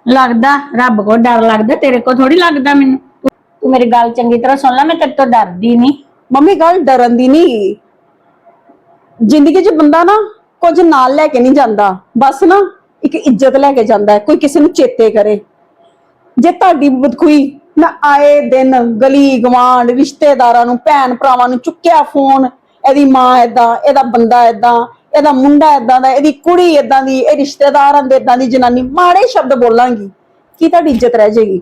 ਲੱਗਦਾ ਰੱਬ ਕੋ ਡਰ ਲੱਗਦਾ ਤੇਰੇ ਕੋ ਥੋੜੀ ਲੱਗਦਾ ਮੈਨੂੰ। ਤੂੰ- ਤੂੰ ਮੇਰੀ ਗੱਲ ਚੰਗੀ ਤਰ੍ਹਾਂ ਸੁਣ ਲੈ ਮੈਂ ਤੇਰੇ ਤੋਂ ਡਰਦੀ ਨਹੀਂ। ਮੰਮੀ ਗੱਲ ਡਰਨ ਦੀ ਨਹੀਂ। ਜ਼ਿੰਦਗੀ 'ਚ ਬੰਦਾ ਨਾ ਕੁਝ ਨਾਲ ਲੈ ਕੇ ਨਹੀਂ ਜਾਂਦਾ। ਬਸ ਨਾ ਇੱਕ ਇੱਜ਼ਤ ਲੈ ਕੇ ਜਾਂਦਾ ਹੈ, ਕੋਈ ਕਿਸੇ ਨੂੰ ਚੇਤੇ ਕਰੇ। ਜੇ ਤੁਹਾਡੀ ਬਦਖੁਈ ਨਾ ਆਏ ਦਿਨ ਗਲੀ ਗਵਾਂਡ ਰਿਸ਼ਤੇਦਾਰਾਂ ਨੂੰ, ਭੈਣ ਭਰਾਵਾਂ ਨੂੰ ਚੁੱਕਿਆ ਫੋਨ, ਇਹਦੀ ਮਾਂ ਏਦਾਂ, ਇਹਦਾ ਬੰਦਾ ਏਦਾਂ, ਇਹਦਾ ਮੁੰਡਾ ਏਦਾਂ ਦਾ, ਇਹਦੀ ਕੁੜੀ ਏਦਾਂ ਦੀ, ਇਹ ਰਿਸ਼ਤੇਦਾਰਾਂ ਦੇ ਏਦਾਂ ਦੀ ਜਨਾਨੀ, ਮਾੜੇ ਸ਼ਬਦ ਬੋਲਾਂਗੀ, ਕੀ ਤੁਹਾਡੀ ਇੱਜ਼ਤ ਰਹਿ ਜਾਏਗੀ?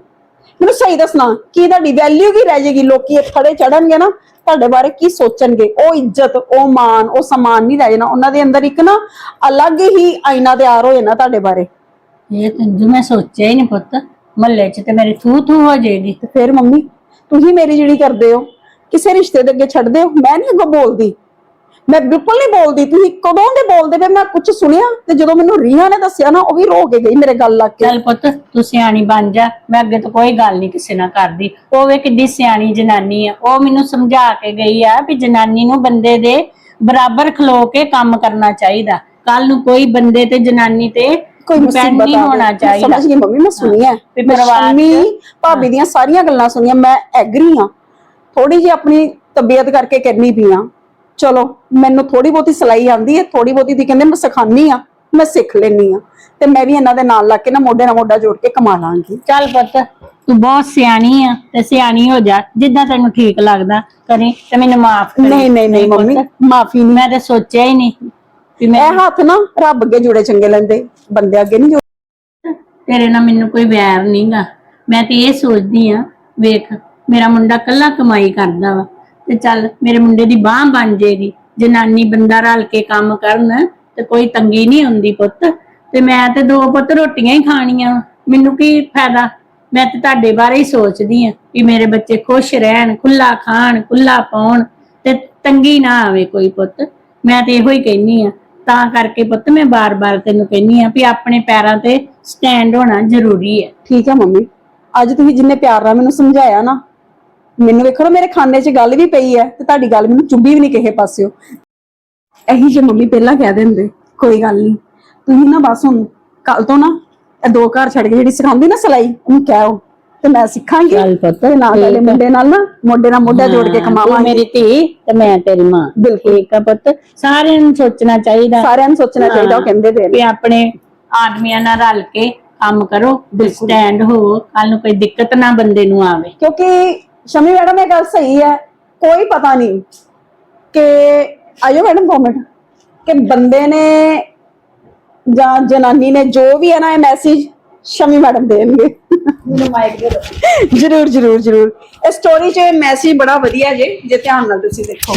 ਮੈਨੂੰ ਸਹੀ ਦੱਸਣਾ ਕੀ ਤੁਹਾਡੀ ਵੈਲਿਊ ਕੀ ਰਹਿ ਜਾਏਗੀ? ਲੋਕੀ ਇਹ ਖੜੇ ਚੜਨਗੇ ਨਾ ਤੁਹਾਡੇ ਬਾਰੇ ਕੀ ਸੋਚਣਗੇ? ਉਹ ਇੱਜ਼ਤ ਉਹ ਮਾਨ ਉਹ ਸਮਾਨ ਨਹੀਂ ਰਹਿ ਜਾਣਾ। ਉਹਨਾਂ ਦੇ ਅੰਦਰ ਇੱਕ ਨਾ ਅਲੱਗ ਹੀ ਆਇਨਾ ਤਿਆਰ ਹੋ ਜਾਣਾ ਤੁਹਾਡੇ ਬਾਰੇ। ਇਹ ਤੈਨੂੰ ਮੈਂ ਸੋਚਿਆ ਹੀ ਨਹੀਂ ਪੁੱਤ ਮਹੱਲੇ 'ਚ ਤੇ ਮੇਰੀ ਥੂ ਥੂ ਹੋ ਜਾਏਗੀ। ਤੇ ਫਿਰ ਮੰਮੀ ਤੁਸੀਂ ਮੇਰੀ ਜਿਹੜੀ ਕਰਦੇ ਹੋ ਕਿਸੇ ਰਿਸ਼ਤੇ ਦੇ ਅੱਗੇ ਛੱਡਦੇ ਹੋ? ਮੈਂ ਨਹੀਂ ਅੱਗੋਂ ਬੋਲਦੀ। ਮੈਂ ਬਿਲਕੁਲ ਨਹੀਂ ਬੋਲਦੀ ਤੁਸੀਂ ਕਦੋਂ ਦੇ ਬੋਲਦੇ ਪਏ ਮੈਂ ਕੁਝ ਸੁਣਿਆ ਤੇ ਜਦੋਂ ਮੈਨੂੰ ਰੀਨਾ ਨੇ ਦੱਸਿਆ ਨਾ ਉਹ ਵੀ ਰੋ ਕੇ ਗਈ ਮੇਰੇ ਗੱਲ ਲੱਗ ਕੇ। ਚੱਲ ਪੁੱਤ ਤੂੰ ਸਿਆਣੀ ਬਣ ਜਾ ਮੈਂ ਅੱਗੇ ਤੋਂ ਕੋਈ ਗੱਲ ਨਹੀਂ ਕਿਸੇ ਨਾਲ ਕਰਦੀ। ਉਹ ਵੇ ਕਿੱਡੀ ਸਿਆਣੀ ਜਨਾਨੀ ਆ ਉਹ ਮੈਨੂੰ ਸਮਝਾ ਕੇ ਗਈ ਆ ਵੀ ਜਨਾਨੀ ਨੂੰ ਬੰਦੇ ਦੇ ਬਰਾਬਰ ਖਲੋ ਕੇ ਕੰਮ ਕਰਨਾ ਚਾਹੀਦਾ। ਕੱਲ ਨੂੰ ਕੋਈ ਬੰਦੇ ਤੇ ਜਨਾਨੀ ਤੇ ਕੋਈ ਮੁਸੀਬਤ ਨਹੀਂ ਆ ਹੋਣਾ। ਚਾਹੀਦਾ। ਸਮਝ ਗਈ ਮੰਮੀ ਮੈਂ ਸੁਣੀਆ ਵੀ ਪਰਿਵਾਰ ਭਾਬੀ ਦੀਆਂ ਸਾਰੀਆਂ ਗੱਲਾਂ ਸੁਣੀਆਂ ਮੈਂ ਐਗਰੀ ਹਾਂ ਥੋੜੀ ਜਿਹੀ ਆਪਣੀ ਤਬੀਅਤ ਕਰਕੇ ਕਰਨੀ ਪਈ ਆ। ਚਲੋ ਮੈਨੂੰ ਥੋੜੀ ਬਹੁਤੀ ਸਲਾਈ ਆਂਦੀ ਹੈ ਥੋੜੀ ਬਹੁਤੀ ਦੀ ਕਹਿੰਦੇ ਮੈਂ ਸਿਖਾਨੀ ਆ ਮੈਂ ਸਿੱਖ ਲੈਣੀ ਆ ਤੇ ਮੈਂ ਵੀ ਇਹਨਾਂ ਦੇ ਨਾਲ ਲੱਗ ਕੇ ਨਾ ਮੋਢੇ ਨਾਲ ਮੋਢਾ ਜੋੜ ਕੇ ਕਮਾ ਲਾਂਗੀ। ਚੱਲ ਪੁੱਤ ਤੂੰ ਬਹੁਤ ਸਿਆਣੀ ਆ ਤੇ ਸਿਆਣੀ ਹੋ ਜਾ ਜਿੱਦਾਂ ਤੈਨੂੰ ਠੀਕ ਲੱਗਦਾ ਕਰੀ ਤੇ ਮੈਨੂੰ ਮਾਫ ਕਰੀ। ਨਹੀਂ ਨਹੀਂ ਨਹੀਂ ਮੰਮੀ ਮਾਫੀ ਨਹੀਂ। ਮੈਂ ਤੇ ਸੋਚਿਆ ਹੀ ਨਹੀਂ ਵੀ ਮੈਂ ਇਹ ਹੱਥ ਨਾ ਰੱਬ ਅੱਗੇ ਜੁੜੇ ਚੰਗੇ ਲੈਂਦੇ ਬੰਦੇ ਅੱਗੇ ਨਹੀਂ ਜੁੜੇ। ਤੇਰੇ ਨਾਲ ਮੈਨੂੰ ਕੋਈ ਵੈਰ ਨਹੀਂਗਾ ਮੈਂ ਤੇ ਇਹ ਸੋਚਦੀ ਆ ਵੇਖ ਮੇਰਾ ਮੁੰਡਾ ਕੱਲਾ ਕਮਾਈ ਕਰਦਾ ਵਾ। ਤੇ ਚੱਲ ਮੇਰੇ ਮੁੰਡੇ ਦੀ ਬਾਹ ਬਣ ਜੇਗੀ। ਜਨਾਨੀ ਬੰਦਾ ਰਲ ਕੇ ਕੰਮ ਕਰਨ ਤੇ ਕੋਈ ਤੰਗੀ ਨਹੀਂ ਹੁੰਦੀ ਪੁੱਤ। ਤੇ ਮੈਂ ਤੇ ਦੋ ਪੁੱਤ ਰੋਟੀਆਂ ਹੀ ਖਾਣੀਆਂ। ਮੈਨੂੰ ਕੀ ਫਾਇਦਾ? ਮੈਂ ਤੇ ਤੁਹਾਡੇ ਬਾਰੇ ਹੀ ਸੋਚਦੀ ਆ ਵੀ ਮੇਰੇ ਬੱਚੇ ਖੁਸ਼ ਰਹਿਣ ਖੁੱਲਾ ਖਾਣ ਖੁੱਲਾ ਪਾਉਣ ਤੇ ਤੰਗੀ ਨਾ ਆਵੇ ਕੋਈ ਪੁੱਤ। ਮੈਂ ਤੇ ਇਹੋ ਹੀ ਕਹਿਨੀ ਆ ਤਾਂ ਕਰਕੇ ਪੁੱਤ ਮੈਂ ਬਾਰ-ਬਾਰ ਤੈਨੂੰ ਕਹਿਨੀ ਆ ਵੀ ਆਪਣੇ ਪੈਰਾਂ ਤੇ ਸਟੈਂਡ ਹੋਣਾ ਜ਼ਰੂਰੀ ਹੈ। ਠੀਕ ਹੈ ਮੰਮੀ। ਅੱਜ ਤੁਸੀਂ ਜਿੰਨੇ ਪਿਆਰ ਨਾਲ ਮੈਨੂੰ ਸਮਝਾਇਆ ਨਾ ਮੈਨੂੰ ਵੇਖੋ ਨਾ ਮੇਰੇ ਖਾਨੇ 'ਚ ਗੱਲ ਵੀ ਪਈ ਹੈ ਤੇ ਤੁਹਾਡੀ ਗੱਲ ਮੈਨੂੰ ਚੁੱਭੀ ਵੀ ਨਹੀਂ ਕਿਸੇ ਪਾਸਿਓ। ਇਹੀ ਜੇ ਮੰਮੀ ਪਹਿਲਾਂ ਕਹਿ ਦਿੰਦੇ ਕੋਈ ਗੱਲ ਨਹੀਂ। ਤੁਸੀਂ ਨਾ ਬਸ ਹੁਣ ਕੱਲ ਤੋਂ ਨਾ ਇਹ ਦੋ ਘਰ ਛੱਡ ਕੇ ਜਿਹੜੀ ਸਿਖਾਉਂਦੀ ਨਾ ਸਲਾਈ ਉਹਨੂੰ ਕਹਿਓ। ਤੇ ਮੈਂ ਸਿੱਖਾਂਗੀ ਚੱਲ ਪੁੱਤ, ਤੇ ਨਾਲ ਵਾਲੇ ਠੀਕ ਆ। ਮੁੰਡੇ ਨਾਲ ਨਾ ਮੋਢੇ ਨਾਲ ਮੋਢਾ ਜੋੜ ਕੇ ਹਾਂ, ਤੂੰ ਕਮਾਵਾਂਗੇ। ਮੇਰੀ ਧੀ ਤੇ ਮੈਂ ਤੇਰੀ ਮਾਂ। ਬਿਲਕੁਲ। ਠੀਕ ਆ ਪੁੱਤ ਸਾਰਿਆਂ ਨੂੰ ਸੋਚਣਾ ਚਾਹੀਦਾ। ਸਾਰਿਆਂ ਨੂੰ ਸੋਚਣਾ ਚਾਹੀਦਾ ਉਹ ਕਹਿੰਦੇ ਨੇ। ਵੀ ਆਪਣੇ ਆਦਮੀਆਂ ਨਾਲ ਰਲ ਕੇ ਕੰਮ ਕਰੋ ਸਟੈਂਡ ਹੋ ਕੱਲ ਨੂੰ ਕੋਈ ਦਿੱਕਤ ਨਾ ਬੰਦੇ ਨੂੰ ਆਵੇ। ਕਿਉਂਕਿ ਸ਼ਮੀ ਮੈਡਮ ਇਹ ਗੱਲ ਸਹੀ ਹੈ। ਕੋਈ ਪਤਾ ਨਹੀਂ ਕਿ ਆਇਓ ਮੈਡਮ ਦੋ ਮਿੰਟ। ਕਿ ਬੰਦੇ ਨੇ ਜਾਂ ਜਨਾਨੀ ਨੇ ਜੋ ਵੀ ਹੈ ਨਾ ਇਹ ਮੈਸੇਜ ਸ਼ਮੀ ਮੈਡਮ ਦੇਣਗੇ। ਮੈਨੂੰ ਮਾਈਕ ਦੇ ਦਿਓ। ਜਰੂਰ ਜਰੂਰ ਜਰੂਰ। ਇਹ ਸਟੋਰੀ 'ਚ ਮੈਸੇਜ ਬੜਾ ਵਧੀਆ ਜੇ ਜੇ ਧਿਆਨ ਨਾਲ ਤੁਸੀਂ ਦੇਖੋ।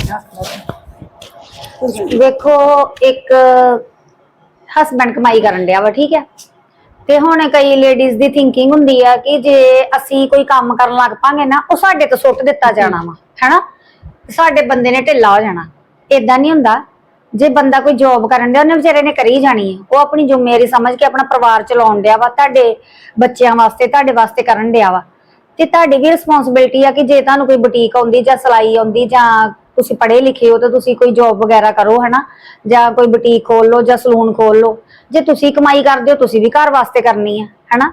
ਵੇਖੋ ਇੱਕ ਹਸਬੰਡ ਕਮਾਈ ਕਰਨ ਡਿਆ ਵਾ ਠੀਕ ਹੈ? ਤੇ ਹੁਣ ਕਈ ਲੇਡੀਜ਼ ਦੀ ਥਿੰਕਿੰਗ ਹੁੰਦੀ ਆ ਕਿ ਜੇ ਅਸੀਂ ਕੋਈ ਕੰਮ ਕਰਨ ਲੱਗ ਪਾਂਗੇ ਨਾ, ਉਹ ਸਾਡੇ ਤੋਂ ਸੁੱਟ ਦਿੱਤਾ ਜਾਣਾ ਵਾ, ਹੈਨਾ? ਸਾਡੇ ਬੰਦੇ ਨੇ ਢਿੱਲਾ ਹੋ ਜਾਣਾ। ਇਦਾਂ ਨਹੀਂ ਹੁੰਦਾ। ਜੇ ਬੰਦਾ ਕੋਈ ਜੌਬ ਕਰਨ ਡਿਆ, ਉਹਨੇ ਵਿਚਾਰੇ ਨੇ ਕਰੀ ਜਾਣੀ ਹੈ ਉਹ ਆਪਣੀ ਜ਼ਿੰਮੇਵਾਰੀ ਸਮਝ ਕੇ ਆਪਣਾ ਪਰਿਵਾਰ ਚਲਾਉਣ ਡਿਆ ਵਾ, ਤੁਹਾਡੇ ਬੱਚਿਆਂ ਵਾਸਤੇ, ਤੁਹਾਡੇ ਵਾਸਤੇ ਕਰਨ ਡਿਆ ਵਾ। ਤੇ ਤੁਹਾਡੀ ਵੀ ਰਿਸਪੌਂਸਿਬਿਲਟੀ ਆ ਕਿ ਜੇ ਤੁਹਾਨੂੰ ਕੋਈ ਬੁਟੀਕ ਆਉਂਦੀ ਜਾਂ ਸਲਾਈ ਆਉਂਦੀ ਜਾਂ ਤੁਸੀਂ ਪੜ੍ਹੇ ਲਿਖੇ ਹੋ, ਤਾਂ ਤੁਸੀਂ ਕੋਈ ਜੌਬ ਵਗੈਰਾ ਕਰੋ, ਹਨਾ? ਜਾਂ ਕੋਈ ਬੁਟੀਕ ਖੋਲ ਲਓ ਜਾਂ ਸਲੂਨ ਖੋਲ ਲਓ। ਜੇ ਤੁਸੀਂ ਕਮਾਈ ਕਰਦੇ ਹੋ ਤੁਸੀਂ ਵੀ ਘਰ ਵਾਸਤੇ ਕਰਨੀ ਆ ਹਨਾ?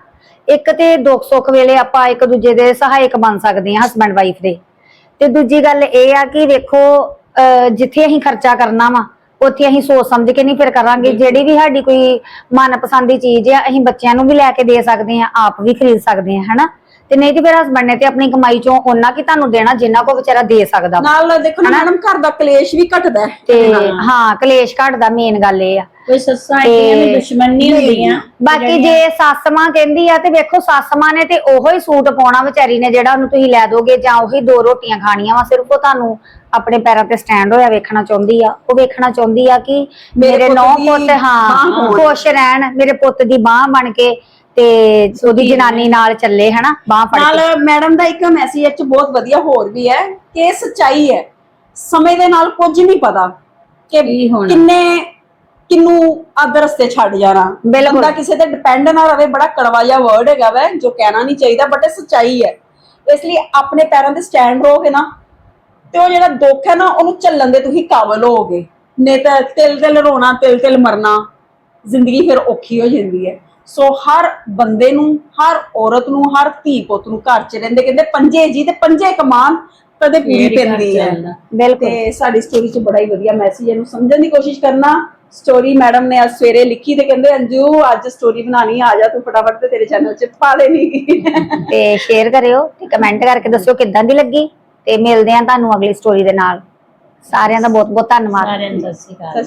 ਇੱਕ ਤੇ ਦੁੱਖ ਸੁੱਖ ਵੇਲੇ ਆਪਾਂ ਇੱਕ ਦੂਜੇ ਦੇ ਸਹਾਇਕ ਬਣ ਸਕਦੇ ਹਾਂ ਹਸਬੰਡ ਵਾਈਫ ਦੇ। ਤੇ ਦੂਜੀ ਗੱਲ ਇਹ ਆ ਕਿ ਵੇਖੋ ਜਿੱਥੇ ਅਸੀਂ ਖਰਚਾ ਕਰਨਾ ਵਾ ਉੱਥੇ ਅਸੀਂ ਸੋਚ ਸਮਝ ਕੇ ਨਹੀਂ ਫਿਰ ਕਰਾਂਗੇ। ਜਿਹੜੀ ਵੀ ਸਾਡੀ ਕੋਈ ਮਨਪਸੰਦ ਦੀ ਚੀਜ਼ ਆ ਅਸੀਂ ਬੱਚਿਆਂ ਨੂੰ ਵੀ ਲੈ ਕੇ ਦੇ ਸਕਦੇ ਆ ਆਪ ਵੀ ਖਰੀਦ ਸਕਦੇ ਆ ਹਨਾ? ਤੇ ਨਹੀਂ ਤੇ ਫਿਰ ਹਸਬੰਡ ਨੇ ਤੇ ਆਪਣੀ ਕਮਾਈ ਚੋਂ ਉਹਨਾਂ ਕੀ ਤੁਹਾਨੂੰ ਦੇਣਾ ਜਿੰਨਾ ਕੋ ਵਿਚਾਰਾ ਦੇ ਸਕਦਾ ਵਾ। ਨਾਲ ਦੇਖੋ ਨਾ ਮੈਡਮ ਘਰ ਦਾ ਕਲੇਸ਼ ਵੀ ਘਟਦਾ ਹੈ। ਤੇ ਹਾਂ ਕਲੇਸ਼ ਘਟਦਾ ਮੇਨ ਗੱਲ ਇਹ ਆ। ਕੋਈ ਸੱਸਾਂ ਆਈਆਂ ਵੀ ਦੁਸ਼ਮਣ ਨਹੀਂ ਹੁੰਦੀਆਂ। ਬਾਕੀ ਜੇ ਸੱਸ ਮਾਂ ਕਹਿੰਦੀ ਆ ਤੇ ਵੇਖੋ ਸੱਸ ਮਾਂ ਨੇ ਤੇ ਉਹੋ ਹੀ ਸੂਟ ਪਾਉਣਾ ਵਿਚਾਰੀ ਨੇ ਜਿਹੜਾ ਉਹਨੂੰ ਤੁਸੀਂ ਲੈ ਦੋਗੇ ਜਾਂ ਉਹੀ ਦੋ ਰੋਟੀਆਂ ਖਾਣੀਆਂ ਵਾ ਸਿਰਫ ਉਹ ਤੁਹਾਨੂੰ ਆਪਣੇ ਪੈਰਾਂ ਤੇ ਸਟੈਂਡ ਹੋਇਆ ਵੇਖਣਾ ਚਾਹੁੰਦੀ ਆ। ਉਹ ਵੇਖਣਾ ਚਾਹੁੰਦੀ ਆ ਕਿ ਮੇਰੇ ਮੇਰੇ ਪੁੱਤ ਨੌ ਦੀ ਪੁੱਤ ਬਾਂਹ ਹਾਂ ਹੋਣ। ਖੁਸ਼ ਰਹਿਣ ਮੇਰੇ ਪੁੱਤ ਦੀ ਬਾਹ ਬਣ ਕੇ ਤੇ ਉਹਦੀ ਜਨਾਨੀ ਨਾਲ ਚੱਲੇ ਹਨਾ? ਬਾਹ ਫੜ ਕੇ। ਨਾਲ ਮੈਡਮ ਦਾ ਇੱਕ ਮੈਸੇਜ ਇਹ ਚ ਬਹੁਤ ਵਧੀਆ ਹੋਰ ਵੀ ਹੈ ਕਿ ਇਹ ਸੱਚਾਈ ਹੈ। ਸਮੇਂ ਦੇ ਨਾਲ ਕੁਝ ਨਹੀਂ ਪਤਾ ਕਿ ਕੀ ਹੋਣਾ। ਕਿੰਨੇ ਕਿਨੂੰ ਅੱਧ ਰਸਤੇ ਛੱਡ ਜਾਣਾ। ਬਿਲਕੁਲ। ਬੰਦਾ ਕਿਸੇ ਤੇ ਡਿਪੈਂਡ ਨਾ ਰਵੇ ਬੜਾ ਕੜਵਾ ਜਿਹਾ ਵਰਡ ਹੈਗਾ ਵੈ ਜੋ ਕਹਿਣਾ ਨਹੀਂ ਚਾਹੀਦਾ ਬਟ ਇਹ ਸੱਚਾਈ ਹੈ। ਇਸ ਲਈ ਆਪਣੇ ਪੈਰਾਂ ਤੇ ਸਟੈਂਡ ਰਹੋਗੇ ਨਾ ਤੇ ਉਹ ਜਿਹੜਾ ਦੁੱਖ ਹੈ ਨਾ ਉਹਨੂੰ ਝੱਲਣ ਦੇ ਤੁਸੀਂ ਕਾਬਲ ਹੋਗੇ ਨਹੀਂ ਤਾਂ ਤਿਲ ਤਿਲ ਰੋਣਾ ਤਿਲ ਤਿਲ ਮਰਨਾ ਜ਼ਿੰਦਗੀ ਫਿਰ ਔਖੀ ਹੋ ਜਾਂਦੀ ਹੈ। ਸੋ ਹਰ ਬੰਦੇ ਨੂੰ ਹਰ ਔਰਤ ਨੂੰ ਹਰ ਧੀ ਪੁੱਤ ਨੂੰ ਘਰ 'ਚ ਰਹਿੰਦੇ ਕਹਿੰਦੇ ਪੰਜੇ ਜੀ ਤੇ ਪੰਜੇ ਕਮਾਨ ਕਦੇ ਪੂਰੀ ਪੈਂਦੀ ਹੈ। ਬਿਲਕੁਲ ਤੇ ਸਾਡੀ ਸਟੋਰੀ 'ਚ ਬੜਾ ਹੀ ਵਧੀਆ ਮੈਸੇਜ ਇਹਨੂੰ ਸਮਝਣ ਦੀ ਕੋਸ਼ਿਸ਼ ਕਰਨਾ। ਸਟੋਰੀ ਮੈਡਮ ਨੇ ਅੱਜ ਸਵੇਰੇ ਲਿਖੀ ਤੇ ਕਹਿੰਦੇ ਅੰਜੂ ਅੱਜ ਸਟੋਰੀ ਬਣਾਣੀ ਆ ਜਾ ਤੂੰ ਫਟਾਫਟ ਤੇ ਤੇਰੇ ਚੈਨਲ 'ਚ ਪਾ ਦੇਣੀ। <laughs> ਤੇ ਸ਼ੇਅਰ ਕਰਿਓ ਤੇ ਕਮੈਂਟ ਕਰਕੇ ਦੱਸਿਓ ਕਿੱਦਾਂ ਦੀ ਲੱਗੀ ਤੇ ਮਿਲਦੇ ਆ ਤੁਹਾਨੂੰ ਅਗਲੀ ਸਟੋਰੀ ਦੇ ਨਾਲ। ਸਾਰਿਆਂ ਦਾ ਬਹੁਤ ਬਹੁਤ ਧੰਨਵਾਦ। ਸਾਰਿਆਂ ਨੂੰ ਸਤਿ ਸ਼੍ਰੀ ਅਕਾਲ।